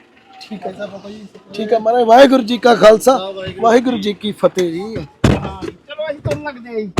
ਠੀਕ ਹੈ ਸਰ ਬਾਬਾ ਜੀ ਠੀਕ ਹੈ ਮਹਾਰਾਜ ਵਾਹਿਗੁਰੂ ਜੀ ਕਾ ਖਾਲਸਾ। ਵਾਹਿਗੁਰੂ ਜੀ ਕੀ ਫਤਿਹ ਜੀ। ਚਲੋ ਅਸੀਂ ਤੁਰਨ ਲੱਗਦੇ ਆ ਜੀ।